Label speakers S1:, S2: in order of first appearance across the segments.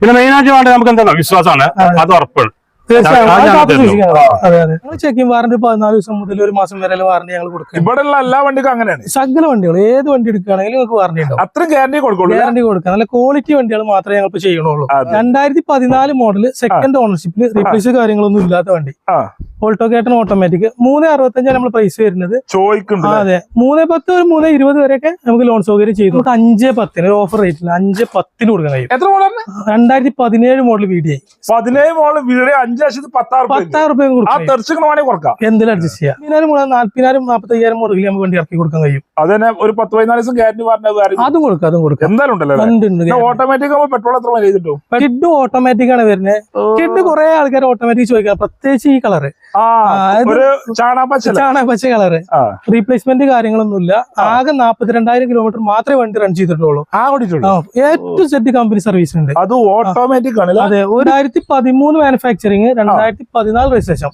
S1: പിന്നെ മെയിൻ ആയിട്ട് വേണ്ടത് നമുക്ക് എന്താണ് വിശ്വാസമാണ്. അത് ഉറപ്പാണ്.
S2: തീർച്ചയായും. ചെക്കിംഗ് വാറന്റി പതിനാല് ദിവസം മുതൽ ഒരു മാസം വരെ വാറന്റി ഞങ്ങൾ കൊടുക്കും
S3: ഇവിടെയുള്ള എല്ലാ വണ്ടിക്കും അങ്ങനെയാണ്.
S2: സകല വണ്ടികൾ ഏത് വണ്ടി എടുക്കുകയാണെങ്കിലും നിങ്ങൾക്ക് വാറന്റി ഉണ്ടാവും.
S3: അത്രയും ഗ്യാരണ്ടി കൊടുക്കുള്ളൂ
S2: ഗ്യാരണ്ടി കൊടുക്കുക. നല്ല ക്വാളിറ്റി വണ്ടികൾ മാത്രമേ ഞങ്ങൾ ചെയ്യണുള്ളൂ. രണ്ടായിരത്തി പതിനാല് മോഡൽ സെക്കൻഡ് ഓണർഷിപ്പിൽ റീപ്ലേസ് കാര്യങ്ങളൊന്നും ഇല്ലാത്ത വണ്ടി.
S3: ആ.
S2: ഓൾട്ടോ കേട്ടൺ ഓട്ടോമാറ്റിക് മൂന്ന് അറുപത്തഞ്ചാണ് നമ്മൾ പ്രൈസ് വരുന്നത്. അതെ. മൂന്ന് പത്ത് ഒരു മൂന്ന് ഇരുപത് വരെയൊക്കെ നമുക്ക് ലോൺ സൗകര്യം ചെയ്തു. നമുക്ക് അഞ്ച് പത്തിന് ഒരു ഓഫർ റേറ്റിൽ അഞ്ച് പത്തിന് കൊടുക്കാൻ കഴിയും. രണ്ടായിരത്തി പതിനേഴ് മോഡൽ വീഡിയോ
S3: പതിനേഴ് മോഡൽ വീട് അഞ്ച് ലക്ഷത്തി പത്താറ്
S2: പത്താറ് രൂപ
S3: ആ തെറിച്ചിക്കണ വേണമെങ്കിൽ കൊടുക്കാം.
S2: എന്തിനും അഡ്ജസ്റ്റ് ചെയ്യാം? പതിനായിരം മുതൽ നാല്പതിനായിരം നാൽപ്പത്തയ്യായിരം മുറുകിൽ നമുക്ക് വണ്ടി ഇറക്കി കൊടുക്കാൻ കഴിയും.
S3: അത് തന്നെ ഒരു പത്ത് പതിനാല് ദിവസം ഗ്യാരണ്ടി പറഞ്ഞത്
S2: അതും കൊടുക്കാം അതും കൊടുക്കാം.
S3: എന്തായാലും ഉണ്ടല്ലോ
S2: ഉണ്ട്, ഉണ്ട്.
S3: ഓട്ടോമാറ്റിക് ആകുമ്പോൾ പെട്രോൾ എത്ര മൈലേജ് കിട്ടും?
S2: കിഡ് ഓട്ടോമാറ്റിക് ആണ് വരുന്നത് കിഡ് കുറെ ആൾക്കാർ ഓട്ടോമാറ്റിക് ചോദിക്കാം. പ്രത്യേകിച്ച് ഈ കളറ് ചാണക കളറ് റീപ്ലേസ്മെന്റ് കാര്യങ്ങളൊന്നുമില്ല. ആകെ നാപ്പത്തിരണ്ടായിരം കിലോമീറ്റർ മാത്രമേ വണ്ടി റൺ ചെയ്തിട്ടുള്ളൂ.
S3: ആ
S2: ഏറ്റവും സെറ്റ് കമ്പനി സർവീസ് ഉണ്ട്.
S3: അത് ഓട്ടോമാറ്റിക് ആണ്
S2: അതെ ഒരായിരത്തി പതിമൂന്ന് രണ്ടായിരത്തി പതിനാല് രജിസ്ട്രേഷൻ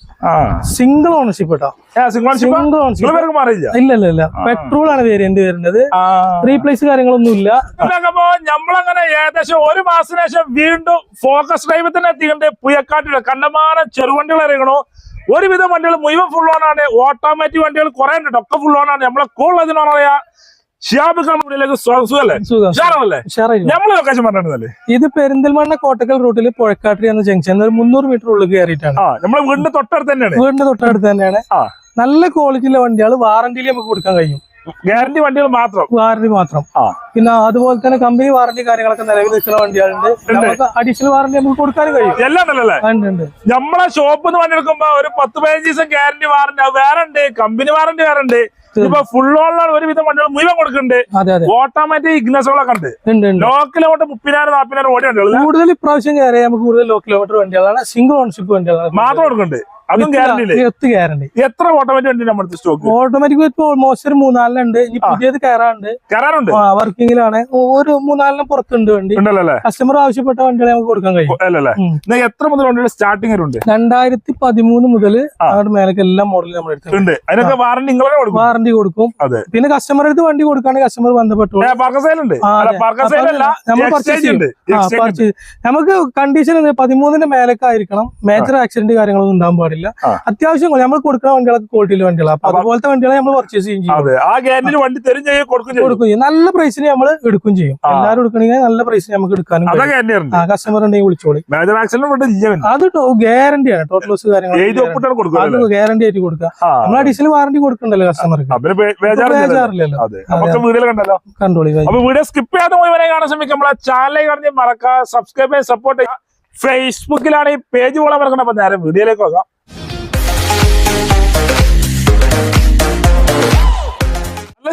S2: സിംഗിൾ ഓണർഷിപ്പ് കേട്ടോ
S3: സിംഗിൾ
S2: സിംഗിൾ ഓണർഷിപ്പ് ഇല്ല ഇല്ല ഇല്ല. പെട്രോൾ ആണ് വേരിയന്റ് വരുന്നത്. റീപ്ലേസ് കാര്യങ്ങളൊന്നും ഇല്ല.
S3: നമ്മളങ്ങനെ ഏകദേശം ഒരു മാസത്തിന് ശേഷം വീണ്ടും ഫോക്കസ് ഡ്രൈവ് തന്നെ എത്തിയിട്ടുണ്ട്. പുയക്കാട്ടിൽ കണ്ടമാനം ചെറുവണ്ടികൾ ഇറങ്ങണോ. ഒരുവിധം വണ്ടികൾ മുഴുവൻ ഫുൾ ഓൺ ആണ്. ഓട്ടോമാറ്റിക് വണ്ടികൾ കുറെ ഉണ്ട് ഒക്കെ ഫുൾ ഓൺ ആണ്. നമ്മളെ കൂടുതൽ പറയാ ഷിയാബ് കമ്പനിയിലേക്ക് സുഖല്ലേ
S2: സുഖം
S3: ഉഷാറാണല്ലേ?
S2: ഉഷാറായി.
S3: നമ്മളെ ലൊക്കേഷൻ പറഞ്ഞിരുന്നല്ലേ
S2: ഇത് പെരിന്തൽമണ്ണ കോട്ടക്കൽ റൂട്ടിൽ പുഴക്കാട്ടി എന്ന ജംഗ്ഷൻ ഒരു മുന്നൂറ് മീറ്റർ ഉള്ളിൽ കയറിയിട്ടാണ്
S3: വീടിന്റെ തൊട്ടടുത്ത് തന്നെയാണ്.
S2: വീടിന്റെ തൊട്ടടുത്ത് തന്നെയാണ്. നല്ല ക്വാളിറ്റിയിലെ വണ്ടികൾ വാറന്റിയിൽ നമുക്ക് കൊടുക്കാൻ കഴിയും.
S3: ഗ്യാരണ്ടി വണ്ടികൾ മാത്രം?
S2: വാറന്റി മാത്രം. പിന്നെ അതുപോലെ തന്നെ കമ്പനി വാറന്റി കാര്യങ്ങളൊക്കെ നിലവിൽ നിൽക്കുന്ന വണ്ടികളുണ്ട്. നമുക്ക് അഡീഷണൽ വാറന്റി നമുക്ക് കൊടുക്കാൻ കഴിയും.
S3: എല്ലാം ഉണ്ടല്ലേ
S2: ഉണ്ട്, ഉണ്ട്.
S3: നമ്മളെ ഷോപ്പിൽ നിന്ന് വണ്ടി എടുക്കുമ്പോ ഒരു പത്ത് പതിനഞ്ച് ദിവസം ഗ്യാരണ്ടി വാറണ്ടി വേറെ ഉണ്ട് കമ്പനി വാറണ്ടി വേറെ ഉണ്ട്. ഇപ്പൊ ഫുൾ ഓണിലാണ് ഒരുവിധം വണ്ടികൾ മുഴുവൻ കൊടുക്കുന്നുണ്ട്. ഓട്ടോമാറ്റിക് ഇഗ്നസുകളൊക്കെ ഉണ്ട്. ലോക്കൽ കൊണ്ട് മുപ്പതിനായിരം നാപ്പതിനായിരം ഓടി വണ്ടികൾ
S2: കൂടുതൽ ഇപ്രാവശ്യം കയറിയാൽ നമുക്ക് കൂടുതൽ ലോ കിലോമീറ്റർ വണ്ടികളാണ്. സിംഗിൾ ഓൺഷിപ്പ് വണ്ടികളാണ്.
S3: മാത്രം കൊടുക്കുന്നുണ്ട്. അതും ഗ്യാരണ്ടി
S2: എത്ത് ഗ്യാരണ്ടി
S3: എത്ര ഓട്ടോമാറ്റിക് വണ്ടി നമ്മുടെ സ്റ്റോക്ക്
S2: ഓട്ടോമാറ്റിക് ഇപ്പൊ ഓൾമോസ്റ്റ് ഒരു മൂന്നാലിനുണ്ട്. ഇനി പുതിയത് കയറാണ്ട്
S3: കയറാറുണ്ട്
S2: വർക്കിങ്ങിലാണ്. ഒരു മൂന്നാലിനും പുറത്തുണ്ട് വണ്ടി. കസ്റ്റമർ ആവശ്യപ്പെട്ട വണ്ടികൾ നമുക്ക് കൊടുക്കാൻ കഴിയും.
S3: അല്ലല്ലേ. എത്ര മുതൽ വണ്ടികൾ സ്റ്റാർട്ടിംഗ് ഉണ്ട്?
S2: രണ്ടായിരത്തി പതിമൂന്ന് മുതൽ അവരുടെ മേലേക്ക് എല്ലാ മോഡലും നമ്മൾ എടുത്തിട്ടുണ്ട്
S3: ഉണ്ട്. അതിനൊക്കെ വാറണ്ടി നിങ്ങളെ കൊടുക്കും.
S2: വാറണ്ടി കൊടുക്കും. പിന്നെ കസ്റ്റമർ അടുത്ത് വണ്ടി കൊടുക്കുകയാണെങ്കിൽ കസ്റ്റമർ ബന്ധപ്പെട്ടു. നമുക്ക് കണ്ടീഷൻ പതിമൂന്നിന്റെ മേലേക്കായിരിക്കണം മേജർ ആക്സിഡന്റ് കാര്യങ്ങളൊന്നും ഉണ്ടാകാൻ പാടില്ല.
S3: ആ.
S2: അത്യാവശ്യം നമ്മൾ കൊടുക്കുന്ന വണ്ടികളൊക്കെ ക്വാളിറ്റിയിലെ വണ്ടികളാണ് അപ്പൊ അതുപോലത്തെ വണ്ടികളെ നമ്മൾ പർച്ചേസ് ചെയ്യും ചെയ്യും.
S3: വണ്ടി തരും ചെയ്യും കൊടുക്കും ചെയ്യും.
S2: നല്ല പ്രൈസിന് നമ്മൾ എടുക്കും ചെയ്യും. എല്ലാവരും എടുക്കണമെങ്കിൽ നല്ല പ്രൈസിന് നമുക്ക് എടുക്കാനും കസ്റ്റമർ ഉണ്ടെങ്കിൽ വിളിച്ചോളി.
S3: മേജർ ആക്സിഡന്റ് ഇല്ല
S2: അത് ഗ്യാരണ്ടിയാണ് ടോട്ടൽ ലോസ് കാര്യങ്ങൾ അത് ഗ്യാരണ്ടി ആയിട്ട് കൊടുക്കുക. നമ്മൾ അഡീഷണൽ വാറണ്ടി കൊടുക്കണ്ടല്ലോ കസ്റ്റമർക്ക് ാണ് ബേജാറില്ലല്ലോ. കണ്ടോളി
S3: വീഡിയോ സ്കിപ്പ് ചെയ്യാതെ മുഴുവനെ കാണാൻ ശ്രമിക്കും നമ്മളെ ചാനലിൽ കാണി മറക്കുക സബ്സ്ക്രൈബ് സപ്പോർട്ട് ഫേസ്ബുക്കിലാണ് ഈ പേജ് പോലെ മറക്കണം അപ്പൊ നേരെ വീഡിയോയിലേക്ക് പോകാം.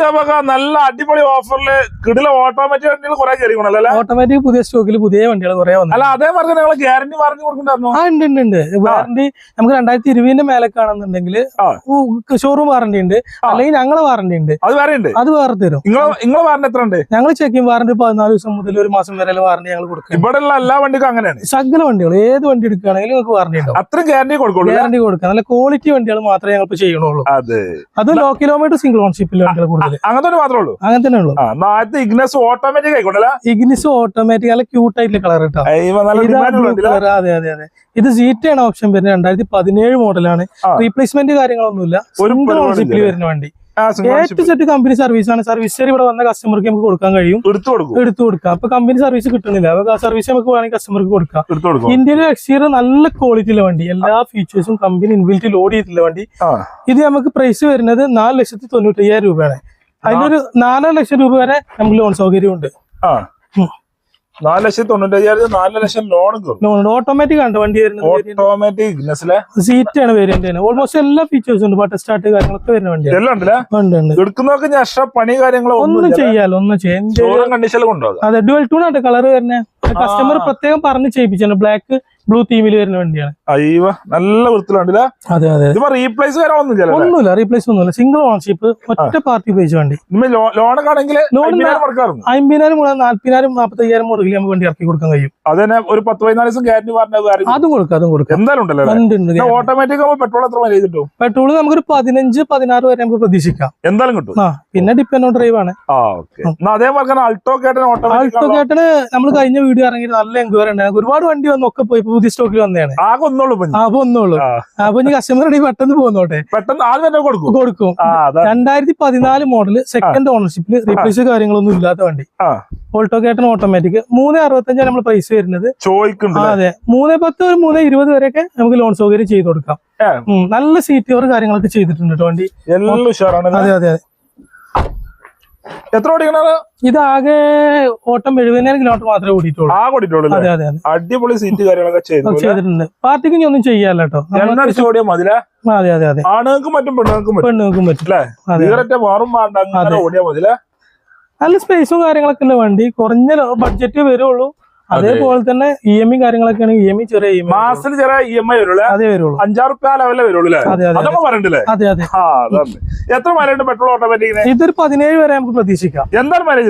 S3: നല്ല നല്ല അടിപൊളി ഓഫറിൽ കിടില ഓട്ടോമാറ്റിക് വണ്ടികൾ കുറെ കയറിക്കണല്ലോ
S2: ഓട്ടോമാറ്റിക് പുതിയ സ്റ്റോക്കിൽ പുതിയ വണ്ടികൾ കുറെ വന്നു
S3: അല്ല അതേ പറഞ്ഞ നിങ്ങൾ ഗ്യാരണ്ടി പറഞ്ഞു കൊടുക്കണ്ടായിരുന്നു
S2: ആ ഉണ്ട് ഉണ്ട് ഉണ്ട്. വാറന്റി നമുക്ക് രണ്ടായിരത്തി ഇരുപതിന്റെ മേലെ കാണുന്നുണ്ടെങ്കിൽ ഷോറൂം വാറണ്ടി ഉണ്ട്. അല്ലെങ്കിൽ ഞങ്ങളെ വാറണ്ടി ഉണ്ട്.
S3: അത് വേറെ ഉണ്ട്.
S2: അത് വേറെ തരും.
S3: നിങ്ങൾ നിങ്ങൾ പറഞ്ഞ എത്ര ഉണ്ട്?
S2: ഞങ്ങൾ ചെക്കിംഗ് വാറണ്ടി പതിനാല് ദിവസം മുതൽ ഒരു മാസം വരെ വാറണ്ടി ഞങ്ങൾ കൊടുക്കും
S3: ഇവിടെ ഉള്ള എല്ലാ വണ്ടിക്കും അങ്ങനെയാണ്.
S2: സകല വണ്ടികൾ ഏത് വണ്ടി എടുക്കുകയാണെങ്കിലും നിങ്ങൾക്ക് വാറണ്ടി ഉണ്ടാവും.
S3: അത്ര ഗ്യാരണ്ടി കൊടുക്കുള്ളൂ?
S2: ഗ്യാരണ്ടി കൊടുക്കാം നല്ല ക്വാളിറ്റി വണ്ടികൾ മാത്രമേ ഞങ്ങൾ ചെയ്യണുള്ളൂ
S3: അതെ.
S2: അത് ലോ കിലോമീറ്റർ സിംഗിൾ ഓൺഷിപ്പിൽ വണ്ടികൾ കൂടുതൽ
S3: അങ്ങനത്തെ മാത്രമേ ഉള്ളൂ.
S2: അങ്ങനെ തന്നെ ഉള്ളൂ.
S3: ആദ്യത്തെ ഇഗ്നസ് ഓട്ടോമാറ്റിക് ആയിക്കോട്ടെ
S2: ഇഗ്നിസ് ഓട്ടോമാറ്റിക് അല്ല ക്യൂട്ട് ആയിട്ടുള്ള കളർ കേട്ടോ. അതെ അതെ അതെ. ഇത് സീറ്റ് ആണ് ഓപ്ഷൻ വരുന്നത് രണ്ടായിരത്തി പതിനേഴ് മോഡലാണ്. റീപ്ലേസ്മെന്റ് കാര്യങ്ങളൊന്നുമില്ല.
S3: ഒരു
S2: സിംഗിൾ വരുന്ന വണ്ടി. സെറ്റ് കമ്പനി സർവീസ് ആണ്. സർവീസ് ഇവിടെ വന്ന കസ്റ്റമർക്ക് നമുക്ക് കൊടുക്കാൻ കഴിയും.
S3: എടുത്തു കൊടുക്കും.
S2: എടുത്തു കൊടുക്കാം. അപ്പൊ കമ്പനി സർവീസ് കിട്ടുന്നില്ല. അപ്പൊ സർവീസ് നമുക്ക് വേണമെങ്കിൽ കസ്റ്റമർക്ക് കൊടുക്കാം. ഇന്ത്യയിലെ എക്സ്റ്റീരിയർ നല്ല ക്വാളിറ്റിയിലെ വണ്ടി. എല്ലാ ഫീച്ചേഴ്സും കമ്പനി ഇൻബിൽറ്റ് ലോഡ് ചെയ്തിട്ടുള്ള വണ്ടി. ഇത് നമുക്ക് പ്രൈസ് വരുന്നത് നാല് ലക്ഷത്തി തൊണ്ണൂറ്റി അയ്യായിരം രൂപയാണ്. അതിനൊരു നാലര ലക്ഷം രൂപ വരെ നമുക്ക് ലോൺ സൗകര്യമുണ്ട്.
S3: ആ. നാല് ലക്ഷത്തി തൊണ്ണൂറ്റയ്യായിരത്തി നാല് ലക്ഷം ലോൺ
S2: ലോൺ ഓട്ടോമാറ്റിക് ആണ് വണ്ടി വരുന്നത്
S3: ഓട്ടോമാറ്റിക്
S2: സീറ്റ് ആണ് വേരിയന്റ് ഓൾമോസ്റ്റ് എല്ലാ ഫീച്ചേഴ്സും ഉണ്ട്. ബട്ടർ സ്റ്റാർട്ട് കാര്യങ്ങളൊക്കെ വരുന്ന വണ്ടി
S3: എല്ലാം
S2: ഉണ്ട്
S3: എടുക്കുന്നവർക്ക് എക്സ്ട്രാ പണി കാര്യങ്ങളോ
S2: ഒന്നും ചെയ്യാലോ ഒന്നും ചെയ്യാൻ
S3: കണ്ടീഷൻ കണ്ടീഷനിൽ കൊണ്ടുപോകാം.
S2: അതെ ഡുവൽ ടൂൺ ആണ് കളർ വരുന്നത്. കസ്റ്റമർ പ്രത്യേകം പറഞ്ഞ് ചെയ്യിപ്പിച്ചാണ് ബ്ലാക്ക് ബ്ലൂ തീമിൽ വരുന്ന വണ്ടിയാണ്.
S3: അയ്യോ നല്ല വൃത്തിലുണ്ടല്ലേ
S2: അതെ അതെ
S3: റീപ്ലേസ്
S2: ഒന്നുമില്ല റീപ്ലേസ് ഒന്നുമില്ല. സിംഗിൾ ഓണർഷിപ്പ് ഒറ്റ പാർട്ടി ഉപയോഗിച്ച വണ്ടി.
S3: ലോണൊക്കെ ആണെങ്കിൽ
S2: അമ്പതിനായിരം മുതൽ നാല്പതിനായിരം നാൽപ്പത്തയ്യായിരം മുതൽ നമുക്ക് വണ്ടി ഇറക്കി കൊടുക്കാൻ കഴിയും.
S3: അത് തന്നെ ഒരു പത്ത് പതിനാല് ദിവസം ഗ്യാരണ്ടി പറഞ്ഞ
S2: അതും കൊടുക്കാം അതും കൊടുക്കാം.
S3: എന്തായാലും ഉണ്ടല്ലോ
S2: ഉണ്ട്, ഉണ്ട്.
S3: ഓട്ടോമാറ്റിക് ആകുമ്പോൾ പെട്രോൾ എത്ര മൈലേജ് കിട്ടും?
S2: പെട്രോൾ നമുക്കൊരു പതിനഞ്ച് പതിനാറ് വരെ നമുക്ക് പ്രതീക്ഷിക്കാം.
S3: എന്തായാലും കിട്ടും.
S2: ആ പിന്നെ ഡിപ്പെൻഡ് ഓൺ ഡ്രൈവ് ആണ്.
S3: അതേപോലെ Alto K ten
S2: auto
S3: Alto
S2: കേട്ടന് നമ്മൾ കഴിഞ്ഞ വീഡിയോ ഇറങ്ങി നല്ല എൻക്വയറി ഉണ്ടായിരുന്നു ഒരുപാട് വണ്ടി വന്നൊക്കെ പോയി. പുതിയ സ്റ്റോക്കിൽ വന്നതാണ്.
S3: ആകെ ഒന്നുള്ളൂ
S2: അപ്പൊ ഒന്നുള്ളൂ അപ്പൊ ഇനി കസ്റ്റമർ ആണെങ്കിൽ പെട്ടെന്ന് പോന്നോട്ടെ.
S3: പെട്ടെന്ന് ആദ്യം തന്നെ കൊടുക്കും.
S2: കൊടുക്കും. രണ്ടായിരത്തി പതിനാല് മോഡൽ സെക്കൻഡ് ഓണർഷിപ്പിൽ റീപ്ലേസ് കാര്യങ്ങളൊന്നും ഇല്ലാത്ത വണ്ടി. ഓൾട്ടോ കേട്ടൻ ഓട്ടോമാറ്റിക് മൂന്ന് അറുപത്തഞ്ചാണ് നമ്മൾ പ്രൈസ് വരുന്നത്. അതെ. മൂന്ന് പത്ത് ഒരു മൂന്ന് ഇരുപത് വരെയൊക്കെ നമുക്ക് ലോൺ സൗകര്യം ചെയ്ത് കൊടുക്കാം. നല്ല സീറ്റ് കാര്യങ്ങളൊക്കെ ചെയ്തിട്ടുണ്ട് വണ്ടി. അതെ അതെ അതെ.
S3: എത്ര ഓടിക്കണത്?
S2: ഇതാകെ ഓട്ടം എഴുപതിനായിരം കിലോമീറ്റർ മാത്രമേ ഓടിയിട്ടുള്ളൂ.
S3: ആ ഓടിട്ടുള്ളൂ
S2: അതെ അതെ
S3: അടിപൊളി സീറ്റ് കാര്യങ്ങളൊക്കെ ചെയ്തു
S2: ചെയ്തിട്ടുണ്ട്. പാർട്ടിക്ക് ഇനി ഒന്നും ചെയ്യാല്ല കേട്ടോ.
S3: എണ്ണ അടിച്ച് ഓടിയാൽ മതില?
S2: അതെ അതെ അതെ.
S3: ആണുങ്ങൾക്കും പറ്റും പെണ്ണുങ്ങൾക്കും പറ്റും.
S2: പെണ്ണുങ്ങൾക്കും പറ്റും.
S3: അല്ലേ? മാറും വേണ്ട. ഓടിയാൽ മതില?
S2: നല്ല സ്പേസും കാര്യങ്ങളൊക്കെ അല്ലേ വണ്ടി. കുറഞ്ഞ ബഡ്ജറ്റ് വരുള്ളൂ അതേപോലെ തന്നെ ഇ എം ഐ കാര്യങ്ങളൊക്കെ ആണെങ്കിൽ ഇ എം ഐ ചെറിയ ഇ എം ഐ
S3: മാസത്തിൽ ചെറിയ ഇ എം ഐ വരുള്ളൂ
S2: അതേ വരുള്ളൂ.
S3: അഞ്ചാറ് റുപ്യ ലെവലേ വരുള്ളൂ
S2: അതെ അതെ
S3: അതൊക്കെ പറയണ്ടല്ലേ?
S2: അതെ അതെ.
S3: എത്ര മൈലേജ് പെട്രോൾ ഓട്ടോമാറ്റിക്
S2: ഇതൊരു പതിനേഴ് വരെ നമുക്ക് പ്രതീക്ഷിക്കാം.
S3: എന്താണ് പറഞ്ഞു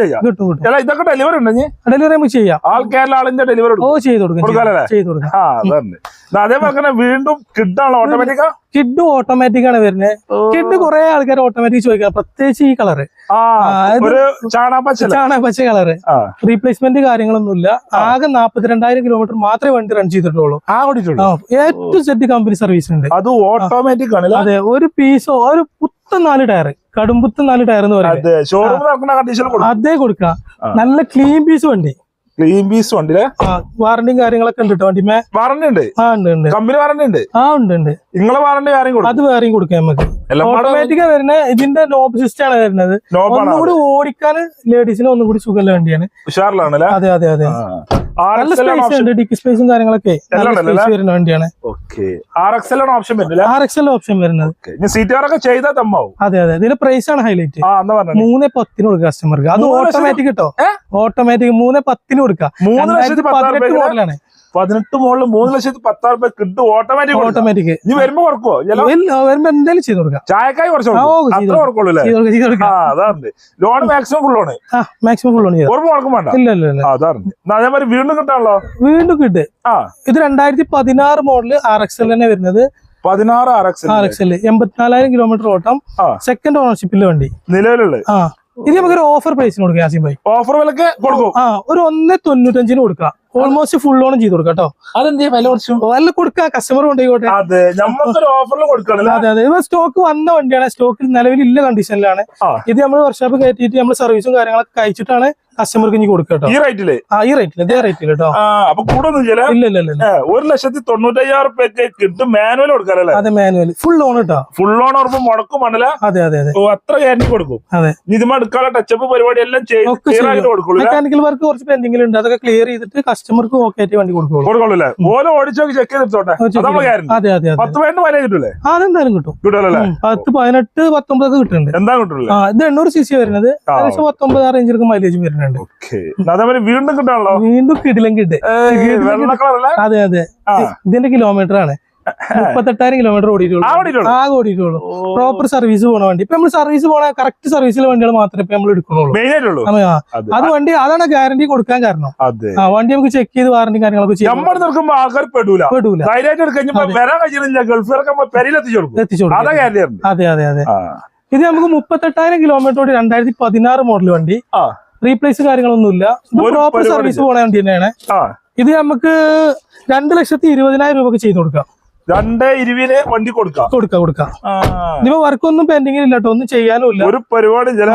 S3: ചെയ്യാം.
S2: കിട്ടും കിട്ടും.
S3: ഇതൊക്കെ ഡെലിവറി ഉണ്ടെങ്കിൽ
S2: ഡെലിവറി നമുക്ക് ചെയ്യാം.
S3: ആൾ കേരള ആളിന്റെ ഡെലിവറി
S2: ഓ ചെയ്ത് കൊടുക്കാം
S3: അതേപോലെ തന്നെ വീണ്ടും കിഡാണല്ലോ ഓട്ടോമാറ്റിക്കാ
S2: കിഡ് ഓട്ടോമാറ്റിക് ആണ് വരുന്നത് കിഡ് കുറെ ആൾക്കാർ ഓട്ടോമാറ്റിക് ചോദിക്കാം. പ്രത്യേകിച്ച് ഈ കളറ്
S3: ആ
S2: ആ, ഇത്
S3: ഒരു ചാണാപ്പച്ചല്ല
S2: പച്ച കളറ് റീപ്ലേസ്മെന്റ് കാര്യങ്ങളൊന്നുമില്ല. ആകെ നാപ്പത്തിരണ്ടായിരം കിലോമീറ്റർ മാത്രമേ വണ്ടി റൺ ചെയ്തിട്ടുള്ളൂ. ഏറ്റവും സെറ്റ് കമ്പനി സർവീസ് ഉണ്ട്.
S3: അത് ഓട്ടോമാറ്റിക് ആണ്
S2: അതെ ഒരു പീസോ ഒരു പുത്ത നാല് ടയർ കടുംപുത്ത നാല് ടയർ എന്ന് പറയുന്നത്.
S3: അതേ കൊടുക്കാം.
S2: നല്ല ക്ലീൻ പീസ് വണ്ടി.
S3: ക്ലീൻ പീസ് ഉണ്ടല്ലേ?
S2: വാറണ്ടിയും കാര്യങ്ങളൊക്കെ ഉണ്ട് വണ്ടി വണ്ടിമേ.
S3: വാറണ്ടി ഉണ്ട്?
S2: ആ ഉണ്ട് ഉണ്ട്.
S3: കമ്പനി വാറണ്ടി ഉണ്ട്?
S2: ആ ഉണ്ട് ഉണ്ട്.
S3: നിങ്ങളെ വാറണ്ടി വേറെയും കൊടുക്കും.
S2: അത് വേറെയും കൊടുക്കാം നമുക്ക്.
S3: ഓട്ടോമാറ്റിക്കാ
S2: ഓട്ടോമാറ്റിക് വരുന്ന ഇതിന്റെ നോബ് സിസ്റ്റം ആണ് വരുന്നത്.
S3: ഒന്നും
S2: കൂടി ഓടിക്കാൻ ലേഡീസിന് ഒന്നും കൂടി സുഖമുള്ള വണ്ടിയാണ്.
S3: ഉഷാറിലാണല്ലേ?
S2: അതെ അതെ അതെ. ഡിക്കി സ്പേസും കാര്യങ്ങളൊക്കെ. വരുന്ന വണ്ടിയാണ്.
S3: ആർ എക്സ് എൽ ആണ് ഓപ്ഷൻ വരുന്നില്ല
S2: ആർ എക്സ് എൽ ഓപ്ഷൻ വരുന്നത്.
S3: ഇനി സീറ്റുകാരൊക്കെ ചെയ്താൽ തമ്മാവും
S2: അതെ അതെ. ഇതിന്റെ പ്രൈസ് ആണ് ഹൈലൈറ്റ് മൂന്ന് പത്തിന് കൊടുക്കുക കസ്റ്റമർക്ക് അത് ഓട്ടോമാറ്റിക് കേട്ടോ? ഓട്ടോമാറ്റിക് മൂന്ന് പത്തിന് കൊടുക്കുക.
S3: മൂന്ന്
S2: പതിനെട്ട് മോഡലാണ്
S3: പതിനെട്ട് മുകളിൽ മൂന്ന് ലക്ഷത്തി പത്താറ് രൂപ കിട്ടും ഓട്ടോമാറ്റിക്
S2: ഓട്ടോമാറ്റിക്
S3: ഇനി വരുമ്പോ കുറക്കോ
S2: വരുമ്പോ എന്തായാലും ചെയ്ത് കൊടുക്കാം.
S3: ചായക്കായി കുറച്ചോളൂ ലോൺ മാക്സിമം ഫുൾ ആണ്
S2: മാക്സിമം ഫുൾ ആണ്
S3: ഓർമ്മ കൊടുക്കും വേണ്ട.
S2: ഇല്ല
S3: അതേമാതിരി വീണ്ടും കിട്ടാണല്ലോ
S2: വീണ്ടും കിട്ട്.
S3: ആ.
S2: ഇത് രണ്ടായിരത്തി പതിനാറ് മോഡൽ ആർ എക്സ് എൽ തന്നെ വരുന്നത്.
S3: പതിനാറ് R X
S2: R X L എൺപത്തിനാലായിരം kilometre ഓട്ടം. സെക്കൻഡ് ഓണർഷിപ്പിലെ വണ്ടി.
S3: നിലവിലുള്ളത്.
S2: ആ. ഇനി നമുക്കൊരു ഓഫർ പ്രൈസിന് കൊടുക്കാം ആസിം ഭായി.
S3: ഓഫർ വിലക്ക് കൊടുക്കും.
S2: ആ ഒരു ഒന്ന് തൊണ്ണൂറ്റഞ്ചിന് കൊടുക്കാം. ഓൾമോസ്റ്റ് ഫുൾ ഓൺ ചെയ്ത് കൊടുക്കാം കേട്ടോ.
S3: അതെന്താ വില കുറച്ചു?
S2: വില കൊടുക്കാം കസ്റ്റമർ കൊണ്ടുപോയിക്കോട്ടെ.
S3: അതെ നമുക്കൊരു ഓഫറിൽ
S2: അതെ അതെ. സ്റ്റോക്ക് വന്ന വണ്ടിയാണ്. സ്റ്റോക്കിൽ നിലവിലില്ല കണ്ടീഷനിലാണ് ഇത് നമ്മൾ വർക്ക്ഷോപ്പ് കയറ്റിയിട്ട് നമ്മൾ സർവീസും കാര്യങ്ങളൊക്കെ കഴിച്ചിട്ടാണ് കസ്റ്റമർക്ക് ഇനി കൊടുക്കട്ടോ
S3: ഈ റേറ്റിൽ?
S2: ആ ഈ റേറ്റിൽ ഇതേ റേറ്റിൽ കേട്ടോ.
S3: അപ്പൊ കൂടെ
S2: ഇല്ല ഇല്ല ഇല്ല.
S3: ഒരു ലക്ഷത്തി തൊണ്ണൂറ്റയ്യായിരം റുപ്യക്ക് കിട്ടും മാനുവൽ കൊടുക്കാനല്ലേ
S2: അതെ മാനുവൽ ഫുൾ ഓൺ കേട്ടോ.
S3: ഫുൾ ഓൺ ഉറപ്പ് മുടക്കും മണല
S2: അതെ അതെ അതെ.
S3: ഓ, അത്ര ഗ്യാരണ്ടി കൊടുക്കും.
S2: അതെ.
S3: ഇനി ഇതുമ്മ എടുക്കാനുള്ള ടച്ചപ്പ് പരിപാടി എല്ലാം
S2: ചെയ്യും. മെക്കാനിക്കൽ വർക്ക് കുറച്ച് പെൻഡിംഗ് ഉണ്ട്. അതൊക്കെ ക്ലിയർ ചെയ്തിട്ട് കസ്റ്റമർക്ക് ഓക്കെ ആയിട്ട് വണ്ടി കൊടുക്കുള്ളൂ.
S3: കൊടുക്കുള്ളൂ ഓരോ ഓടിച്ചോക്കി ചെക്ക് ചെയ്തിട്ടോട്ടെ?
S2: അത്
S3: അത് പത്ത് പതിനെട്ട് മൈലേജ് കിട്ടൂലേ?
S2: അതെന്തായാലും കിട്ടും.
S3: കിട്ടുമല്ലേ
S2: പത്ത് പതിനെട്ട് പത്തൊമ്പതൊക്കെ കിട്ടുന്നുണ്ട്.
S3: എന്താ കിട്ടുള്ളൂ
S2: ആ ഇത് എണ്ണൂറ് സി സി വരുന്നത്. ഏകദേശം പത്തൊമ്പത് ആ റേഞ്ചിലൊക്കെ മൈലേജ് വരുന്നുണ്ട്.
S3: ഓക്കെ. അതേമാതിരി വീണ്ടും കിട്ടാണല്ലോ
S2: വീണ്ടും കിടിലം കിട്ട് അതെ അതെ. ഇതിന്റെ കിലോമീറ്റർ ആണ് മുപ്പത്തെട്ടായിരം കിലോമീറ്റർ ഓടിയിട്ടുള്ളൂ.
S3: ആ ഓടിയിട്ടുള്ളൂ?
S2: ആകെ ഓടിയിട്ടുള്ളൂ. പ്രോപ്പർ സർവീസ് പോണ വണ്ടി. ഇപ്പൊ നമ്മൾ സർവീസ് പോണ കറക്റ്റ് സർവീസിലെ വണ്ടികൾ മാത്രമേ ഇപ്പൊ നമ്മൾ എടുക്കുന്നുള്ളൂ.
S3: മെയിൻ ആയിട്ടുള്ളൂ?
S2: ആ, ആ.
S3: അത്.
S2: വണ്ടി അതാണ് ഗ്യാരണ്ടി കൊടുക്കാൻ കാരണം.
S3: അതെ.
S2: ആ വണ്ടി നമുക്ക് ചെക്ക് ചെയ്ത് വാറണ്ടി കാര്യങ്ങളൊക്കെ
S3: ചെയ്യാം ആൾക്കാർ പെടൂല.
S2: പെടൂല. എത്തിച്ചു
S3: അതാ കാര്യം
S2: അതെ അതെ അതെ. ഇത് നമുക്ക് മുപ്പത്തെട്ടായിരം കിലോമീറ്റർ ഓടി രണ്ടായിരത്തി പതിനാറ് മോഡൽ വണ്ടി.
S3: ആ.
S2: റീപ്ലേസ് കാര്യങ്ങളൊന്നുമില്ല.
S3: ഇല്ല
S2: പ്രോപ്പർ സർവീസ് പോണ വണ്ടി തന്നെയാണ്. ഇത് നമുക്ക് രണ്ട് ലക്ഷത്തി ഇരുപതിനായിരം രൂപക്ക് ചെയ്ത് കൊടുക്കാം.
S3: രണ്ട് ഇരുവിന് വണ്ടി കൊടുക്കാം.
S2: കൊടുക്കാം കൊടുക്കാം. ഇനിയിപ്പോ വർക്കൊന്നും പെൻഡിങ്ങിൽ ഇല്ല കേട്ടോ ഒന്നും ചെയ്യാനും ഇല്ല.
S3: ഒരു പരിപാടി ചില